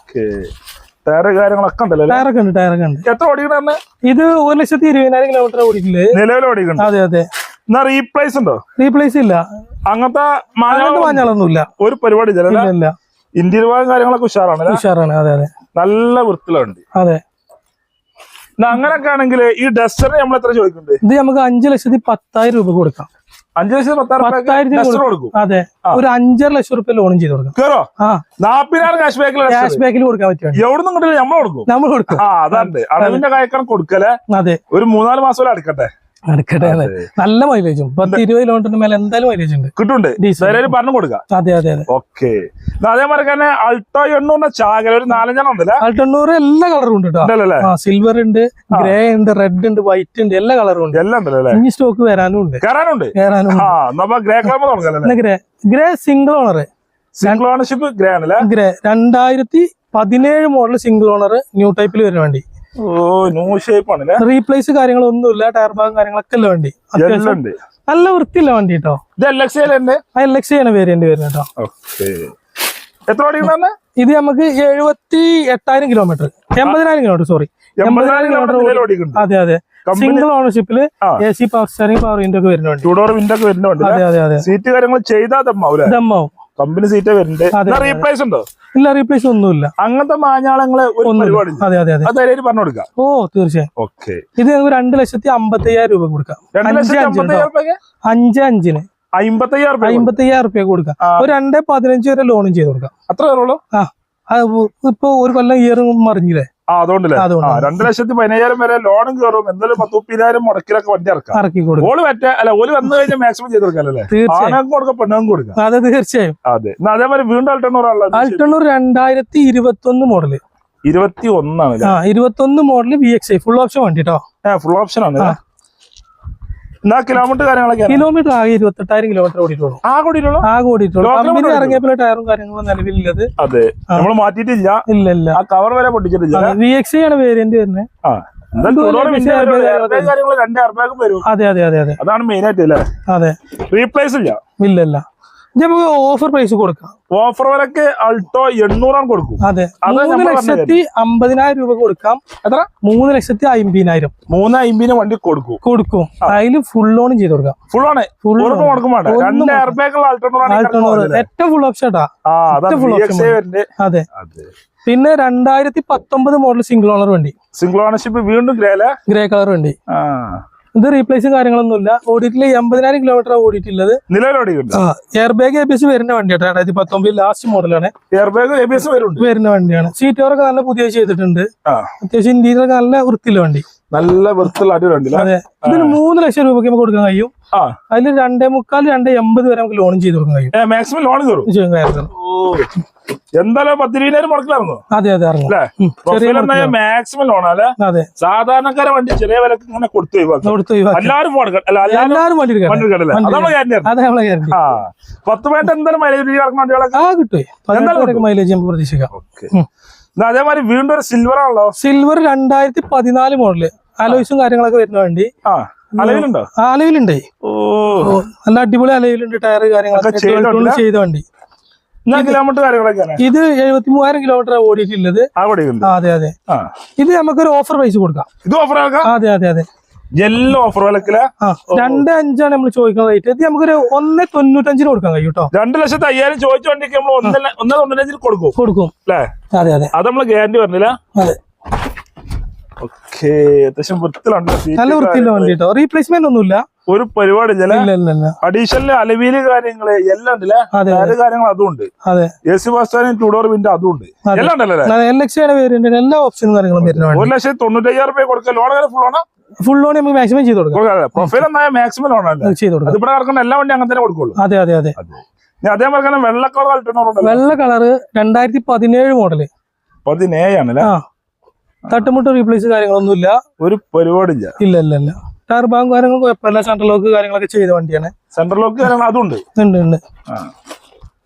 S3: ടയർ കാര്യങ്ങളൊക്കെ ഉണ്ടല്ലോ? അല്ലേ?
S2: ടയറൊക്കെ ഉണ്ട് ടയറൊക്കെ ഉണ്ട്.
S3: എത്ര ഓടിക്കണ
S2: ഇത് ഒരു ലക്ഷത്തി ഇരുപതിനായിരം കിലോമീറ്റർ ഓടിക്കില്ലേ?
S3: നിലവിൽ
S2: അതെ അതെ.
S3: എന്നാ റീപ്ലേസ് ഉണ്ടോ?
S2: റീപ്ലേസ് ഇല്ല.
S3: അങ്ങനത്തെ
S2: മാഞ്ഞാളൊന്നുമില്ല.
S3: ഒരു പരിപാടി ഇല്ല ഭാഗം കാര്യങ്ങളൊക്കെ ഉഷാറാണ്
S2: ഉഷാറാണ്. അതെ അതെ.
S3: നല്ല വൃത്തിയുള്ള വണ്ടി.
S2: അതെ.
S3: അങ്ങനൊക്കെ ആണെങ്കിൽ ഈ ഡസ്റ്ററിന് നമ്മൾ എത്ര ചോദിക്കുന്നുണ്ട്
S2: ഇത് നമുക്ക് അഞ്ചു ലക്ഷത്തി പത്തായിരം രൂപ കൊടുക്കാം.
S3: അഞ്ചു ലക്ഷത്തി
S2: പത്തായിരം
S3: ഡസ്റ്റർ
S2: കൊടുക്കും. അതെ. ഒരു അഞ്ചര ലക്ഷം റുപ്യ ലോണും ചെയ്ത് കൊടുക്കാം.
S3: കേറോ?
S2: ആ.
S3: നാപ്പതിനായിരം ക്യാഷ് ബാക്കിൽ
S2: ക്യാഷ് ബാക്കിൽ കൊടുക്കാൻ പറ്റും.
S3: നമ്മൾ കൊടുക്കും?
S2: നമ്മൾ കൊടുക്കും.
S3: അതാണ് അടവിന്റെ കായക്കണം കൊടുക്കൽ
S2: അതെ.
S3: ഒരു മൂന്നാൽ മാസം വരെ അടക്കട്ടെ.
S2: നടക്കട്ടെ അതെ. നല്ല മൈലേജും പത്ത് ഇരുപത് കിലോമീറ്ററിന് മേലെ എന്തായാലും മൈലേജ് ഉണ്ട്.
S3: കിട്ടുന്നുണ്ട്. ധൈര്യം പറഞ്ഞു കൊടുക്കാം.
S2: അതെ അതെ അതെ.
S3: ഓക്കെ. അതേമാതിരി തന്നെ അൾട്ടോ എണ്ണൂറിന്റെ ചാകര ഒരു നാലഞ്ചെണ്ണം അൾട്ടോ
S2: എണ്ണൂറ് എല്ലാ കളറും ഉണ്ട് കേട്ടോ
S3: ഉണ്ടല്ലേ
S2: സിൽവർ ഉണ്ട് ഗ്രേ ഉണ്ട് റെഡ് ഉണ്ട് വൈറ്റ് ഉണ്ട് എല്ലാ കളറും ഉണ്ട്.
S3: എല്ലാം ഉണ്ടല്ലേ
S2: ഇനി സ്റ്റോക്ക് വരാനും ഉണ്ട്.
S3: കയറാനുണ്ട്
S2: കയറാനും
S3: grey colour
S2: grey grey single owner
S3: single ownership grey ആണല്ലേ?
S2: ഗ്രേ രണ്ടായിരത്തി പതിനേഴ് മോഡൽ സിംഗിൾ ഓണർ ന്യൂ ടൈപ്പിൽ വരുന്ന വണ്ടി.
S3: ഓ ന്യൂ ഷേപ്പ് ആണല്ലേ?
S2: റീപ്ലേസ് കാര്യങ്ങളൊന്നുമില്ല ടയർ ഭാഗം കാര്യങ്ങളൊക്കെ വണ്ടി. നല്ല വൃത്തിയില്ല വണ്ടി കേട്ടോ
S3: ഇത് എൽ എക്സ് ഉണ്ട്
S2: ആ എൽ എക്സ് ആണ് വേരിയന്റ് വരുന്നത് കേട്ടോ
S3: എത്ര ഓടിക്കണ
S2: ഇത് നമുക്ക് എഴുപത്തി എട്ടായിരം കിലോമീറ്റർ എൺപതിനായിരം കിലോമീറ്റർ സോറി
S3: എൺപതിനായിരം കിലോമീറ്റർ
S2: അതെ അതെ. Single
S3: ഓണർഷിപ്പിൽ.
S2: A C power steering power window ഒക്കെ വരുന്നുണ്ട്
S3: ടൂഡോർ വിൻഡോ ഒക്കെ വരുന്നുണ്ട്
S2: അതെ അതെ അതെ.
S3: സീറ്റ് കാര്യങ്ങൾ ചെയ്താൽ
S2: ദമ്മാവും
S3: കമ്പനി സീറ്റ് വരുന്നുണ്ട്. റീപ്ലേസ് ഉണ്ടോ?
S2: ഇല്ല റീപ്ലേസ് ഒന്നുമില്ല.
S3: അങ്ങനത്തെ മാഞ്ഞാളങ്ങൾ
S2: അതെ അതെ അതെ.
S3: പറഞ്ഞു കൊടുക്കാം
S2: ഓ തീർച്ചയായും.
S3: ഓക്കെ.
S2: ഇത് ഞങ്ങൾക്ക് രണ്ട് ലക്ഷത്തി അമ്പത്തി അയ്യായിരം രൂപ കൊടുക്കാം. അഞ്ച്
S3: അമ്പത്തയ്യായിരം
S2: അഞ്ചിന്.
S3: അമ്പത്തയ്യായിരം
S2: റുപ്യ കൊടുക്കാം. ഒരു രണ്ടേ പതിനഞ്ച് വരെ ലോണും ചെയ്ത് കൊടുക്കാം.
S3: അത്ര ഉള്ളൂ?
S2: ആ ഇപ്പൊ ഒരു കൊല്ലം ഇയർ മറിഞ്ഞില്ലേ?
S3: അതുകൊണ്ടല്ലേ. ആ രണ്ട് ലക്ഷത്തി പതിനയ്യായിരം വരെ ലോണും കയറും എന്തായാലും പത്ത് മുപ്പതിനായിരം മുടക്കിലൊക്കെ വണ്ടി ഇറക്കാം. ഓൾ പറ്റ അല്ല ഓൽ വന്നു കഴിഞ്ഞാൽ മാക്സിമം ചെയ്ത് കൊടുക്കാല്ലേ
S2: തീർച്ചയായും.
S3: ആണുങ്ങൾക്ക് കൊടുക്കാം പെണ്ണുങ്ങൾക്ക് കൊടുക്കാം.
S2: അതെ തീർച്ചയായും.
S3: അതെ. എന്നാ അതേപോലെ വീണ്ടും അൾട്ടണ്ണൂറാണല്ലോ
S2: ആൾട്ടണ്ണൂർ രണ്ടായിരത്തി ഇരുപത്തി ഒന്ന് മോഡൽ.
S3: ഇരുപത്തി ഒന്നാണ്
S2: ഇരുപത്തി ഒന്ന് model B X I full option വണ്ടി കേട്ടോ
S3: ഫുൾ ഓപ്ഷൻ ആണ് എന്നാ കിലോമീറ്റർ കാര്യങ്ങളൊക്കെ
S2: കിലോമീറ്റർ ആകെ ഇരുപത്തെട്ടായിരം കിലോമീറ്റർ ഓടിയിട്ടുള്ളൂ.
S3: ആ കൂടിയിട്ടുള്ളൂ
S2: ആകെ ഓടിയിട്ടുള്ളൂ. കമ്പനി ഇറങ്ങിയപ്പോൾ ടയറും കാര്യങ്ങളും നിലവിലുള്ളത്
S3: അതെ. നമ്മൾ മാറ്റിയിട്ടില്ല.
S2: ഇല്ല ഇല്ല.
S3: ആ കവർ വരെ പൊട്ടിച്ചിട്ടില്ല.
S2: വി എക്സ് ആണ് വേരിയന്റ് വരുന്നത്
S3: ആ. അതാണ് മെയിൻ ആയിട്ട് അല്ലേ
S2: അതെ.
S3: റീപ്ലേസ് ഇല്ല
S2: ഇല്ല. നമുക്ക് ഓഫർ പ്രൈസ് കൊടുക്കാം.
S3: ഓഫർ വിലക്ക് അൾട്ടോ എണ്ണൂറാണ് കൊടുക്കും.
S2: അതെ. മൂന്ന് ലക്ഷത്തി അമ്പതിനായിരം രൂപ കൊടുക്കാം.
S3: എത്ര?
S2: മൂന്ന് ലക്ഷത്തി അമ്പതിനായിരം
S3: മൂന്ന് അമ്പതിന് വണ്ടി കൊടുക്കും.
S2: കൊടുക്കും. അതിൽ ഫുൾ ലോൺ ചെയ്ത് കൊടുക്കാം.
S3: ഫുൾ ആണ്. ഫുൾ
S2: ഏറ്റവും ഫുൾ ഓപ്ഷൻ
S3: എക്സ് വരുന്നുണ്ട്
S2: അതെ പിന്നെ രണ്ടായിരത്തി പത്തൊമ്പത് മോഡൽ സിംഗിൾ ഓണർ വണ്ടി.
S3: സിംഗിൾ ഓണർഷിപ്പ് വീണ്ടും ഗ്രേല
S2: ഗ്രേ കളർ വണ്ടി. ഇത് റീപ്ലേസും കാര്യങ്ങളൊന്നുമില്ല. ഓടിയിട്ടില്ല എൺപതിനായിരം കിലോമീറ്റർ ഓടിയിട്ടുള്ളത്. നിലവിലോടി air bag A B S വരുന്ന വണ്ടിയാണ് രണ്ടായിരത്തി പത്തൊമ്പതിൽ ലാസ്റ്റ് മോഡലാണ്
S3: air bag A B S
S2: വരുന്ന വണ്ടിയാണ്. സീറ്റ് ഒക്കെ നല്ല പുതിയ ചെയ്തിട്ടുണ്ട്. അത്യാവശ്യം ഇന്ത്യയിലൊക്കെ നല്ല വൃത്തിയുള്ള വണ്ടി.
S3: നല്ല വൃത്തിയുള്ള
S2: അതെ. ഇതിന് മൂന്ന് ലക്ഷം രൂപയ്ക്ക് നമുക്ക് കൊടുക്കാൻ കഴിയും.
S3: ആ.
S2: അതിൽ രണ്ടേ മുക്കാൽ രണ്ടേ എൺപത് വരെ നമുക്ക് ലോണും ചെയ്ത് കൊടുക്കാൻ കഴിയും.
S3: മാക്സിമം ലോൺ
S2: കഴിയും.
S3: ഓ. എന്തായാലും പത്തിരുപതിനായിരം മുടക്കിലായിരുന്നു.
S2: അതെ അതെ ഇറങ്ങും
S3: അല്ലേ?
S2: ഉം. ചെറിയ
S3: പ്രൊഫൈൽ മാക്സിമം ലോൺ അല്ലേ?
S2: അതെ.
S3: സാധാരണക്കാരെ വണ്ടി ചെറിയ വിലക്ക് ഇങ്ങനെ കൊടുത്തു കൊടുത്തു
S2: കൊടുത്ത് ഒഴിവാക്കി.
S3: എല്ലാവരും ഫോൺ അല്ല എല്ലാവരും
S2: എല്ലാവരും വണ്ടി എടുക്കാം
S3: വണ്ടി എടുക്കണ്ടല്ലേ?
S2: വണ്ടി
S3: അതാണ് കാര്യം
S2: അതെ നമ്മളെ ഗ്യാരണ്ടി
S3: ആ. പത്ത് മിനിറ്റ് എന്തായാലും വണ്ടികളൊക്കെ?
S2: ആ കിട്ടും. പതിനെട്ട് മൈലേജ് നമുക്ക് പ്രതീക്ഷിക്കാം.
S3: ഓക്കെ.
S2: ഉം.
S3: അതേമാതിരി വീണ്ടും ഒരു സിൽവർ ആണല്ലോ?
S2: സിൽവർ രണ്ടായിരത്തി പതിനാല് മോഡൽ അലോയ്സും കാര്യങ്ങളൊക്കെ വരുന്ന വണ്ടി.
S3: അലവിലുണ്ടോ?
S2: അലവിലുണ്ടേ.
S3: ഓ.
S2: നല്ല അടിപൊളി അലവിലുണ്ട് ടയർ കാര്യങ്ങളൊക്കെ
S3: ചെയ്ത
S2: വണ്ടി. ഇത് എഴുപത്തി മൂവായിരം കിലോമീറ്റർ ഓടിയിട്ടുള്ളത്. അതെ അതെ. ഇത് നമുക്കൊരു ഓഫർ പ്രൈസ് കൊടുക്കാം.
S3: ഇത് ഓഫർ
S2: അതെ അതെ അതെ.
S3: എല്ലാം ഓഫർ
S2: വിലക്കിൽ? രണ്ട് അഞ്ചാണ് നമ്മൾ ചോദിക്കുന്നത്. റേറ്റ് ഇത് നമുക്കൊരു ഒന്ന് തൊണ്ണൂറ്റഞ്ചിന് കൊടുക്കാൻ കഴിയും കേട്ടോ
S3: രണ്ട് ലക്ഷത്തി അയ്യായിരം ചോദിച്ച വണ്ടിക്ക് നമ്മൾ ഒന്നര ഒന്ന് തൊണ്ണൂറ്റഞ്ചിൽ കൊടുക്കും.
S2: കൊടുക്കും.
S3: അല്ലേ?
S2: അതെ അതെ.
S3: അത് നമ്മൾ ഗ്യാരണ്ടി പറഞ്ഞില്ല?
S2: അതെ.
S3: ഓക്കെ അത്യാവശ്യം വൃത്തിയിലുണ്ട്
S2: നല്ല വൃത്തിയില്ല വണ്ടി കേട്ടോ റീപ്ലേസ്മെന്റ് ഒന്നുമില്ല.
S3: ഒരു പരിപാടി അഡീഷണൽ അലവീൽ കാര്യങ്ങൾ എല്ലാം ഉണ്ടല്ലേ കാര്യങ്ങൾ അതും ഉണ്ട്.
S2: അതെ.
S3: A C bus stand two door window അതും ഉണ്ട്. എല്ലാം ഉണ്ടല്ലേ?
S2: എല്ലാ ഓപ്ഷനും കാര്യങ്ങളും
S3: ഒരു ലക്ഷത്തി തൊണ്ണൂറ്റയ്യായിരം രൂപ കൊടുക്കുക ലോൺ ഫുൾ ആണ്?
S2: ഫുൾ ലോൺ നമുക്ക് മാക്സിമം ചെയ്ത് കൊടുക്കാം.
S3: പ്രൊഫൈൽ എന്നായ മാക്സിമം ലോൺ അല്ലേ?
S2: ചെയ്ത് കൊടുക്കാം.
S3: കിടക്കുന്ന എല്ലാ വണ്ടി അങ്ങനെ തന്നെ കൊടുക്കുള്ളൂ.
S2: അതെ അതെ അതെ.
S3: ഇനി അതേപോലെ തന്നെ വെള്ള കളർ
S2: വെള്ള കളറ് രണ്ടായിരത്തി പതിനേഴ് മോഡൽ
S3: പതിനേഴാണല്ലേ
S2: തട്ടുമുട്ട് റീപ്ലേസ് കാര്യങ്ങളൊന്നും ഇല്ല
S3: ഒരു പരിപാടി ഇല്ല
S2: ഇല്ല ഇല്ല. ടാർ ബാങ്ക് കാര്യങ്ങൾ കുഴപ്പമില്ല. സെൻട്രൽ ലോക്ക് കാര്യങ്ങളൊക്കെ ചെയ്ത വണ്ടിയാണ്.
S3: സെൻട്രൽ ലോക്ക് കാര്യങ്ങൾ അതും ഉണ്ട്
S2: ഉണ്ട്.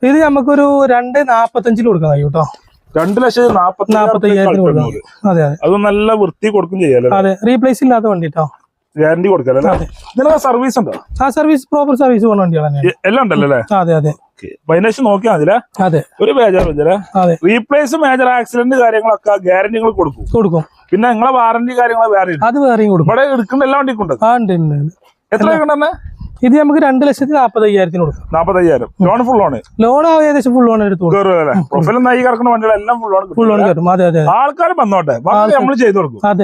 S2: ഇത് നമുക്കൊരു രണ്ട് നാപ്പത്തഞ്ചിൽ കൊടുക്കാൻ കഴിയും കേട്ടോ.
S3: രണ്ട് ലക്ഷം നാപ്പത്തി
S2: നാപ്പത്തി അയ്യായിരത്തിന് കൊടുക്കാൻ കഴിയും അതെ അതെ.
S3: അത് നല്ല വൃത്തി കൊടുക്കും ചെയ്യാലോ
S2: അതെ റീപ്ലേസ് ഇല്ലാത്ത വണ്ടി കേട്ടോ
S3: ഗ്യാരണ്ടി കൊടുക്കാല്ലേ ഇതിനൊക്കെ സർവീസ് ഉണ്ടോ?
S2: ആ സർവീസ് പ്രോപ്പർ സർവീസ് പോകുന്ന തന്നെയാണ്.
S3: എല്ലാം ഉണ്ടല്ലോ അല്ലേ?
S2: അതെ അതെ.
S3: പതിനേഴ് നോക്കിയാൽ മതില്ലേ
S2: അതെ.
S3: ഒരു മേജർ വെച്ചാലേ റീപ്ലേസ് മേജർ ആക്സിഡന്റ് കാര്യങ്ങളൊക്കെ ഗ്യാരണ്ടികൾ കൊടുക്കും.
S2: കൊടുക്കും.
S3: പിന്നെ നിങ്ങളെ വാറന്റി കാര്യങ്ങൾ വേറെ
S2: അത് വേറെയും കൊടുക്കും.
S3: ഇവിടെ എടുക്കുന്ന എല്ലാ വണ്ടിക്കും ഉണ്ട്. എത്ര തന്നെ
S2: ഇത് നമുക്ക് രണ്ട് ലക്ഷത്തി നാപ്പത്തി അയ്യായിരത്തിന് കൊടുക്കാം.
S3: നാപ്പത്തയ്യായിരം. ലോൺ ഫുൾ ആണ്
S2: ലോൺ ഏകദേശം ഫുൾ ലോൺ എടുത്തു
S3: പ്രൊഫൈൽ നയി കിടക്കുന്ന വണ്ടികളെല്ലാം ഫുൾ ലോൺ
S2: ഫുൾ ലോൺ കയറും അതെ അതെ
S3: ആൾക്കാർ വന്നോട്ടെ. നമ്മൾ ചെയ്തു കൊടുക്കും.
S2: അതെ,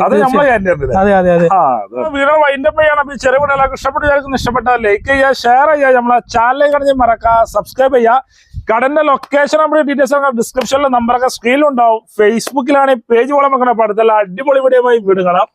S3: അത്
S2: അതെ
S3: വീഡിയോ വൈൻഡപ്പ് ചെയ്യണം. അപ്പൊ ചെറിയ എല്ലാവർക്കും ഇഷ്ടപ്പെട്ട് ഇഷ്ടപ്പെട്ടാൽ ലൈക്ക് ചെയ്യുക ഷെയർ ചെയ്യുക. നമ്മളെ ചാനലിൽ കടഞ്ഞ് മറക്കുക സബ്സ്ക്രൈബ് ചെയ്യുക. കടന്റെ ലൊക്കേഷൻ നമ്മുടെ ഡീറ്റെയിൽസ് ഡിസ്ക്രിപ്ഷനിൽ നമ്പറൊക്കെ സ്ക്രീനിലുണ്ടാവും ഫേസ്ബുക്കിലാണ് പേജ് പോലെ വെക്കണം. അടുത്തുള്ള അടിപൊളി വീഡിയോ വീട് കാണാം.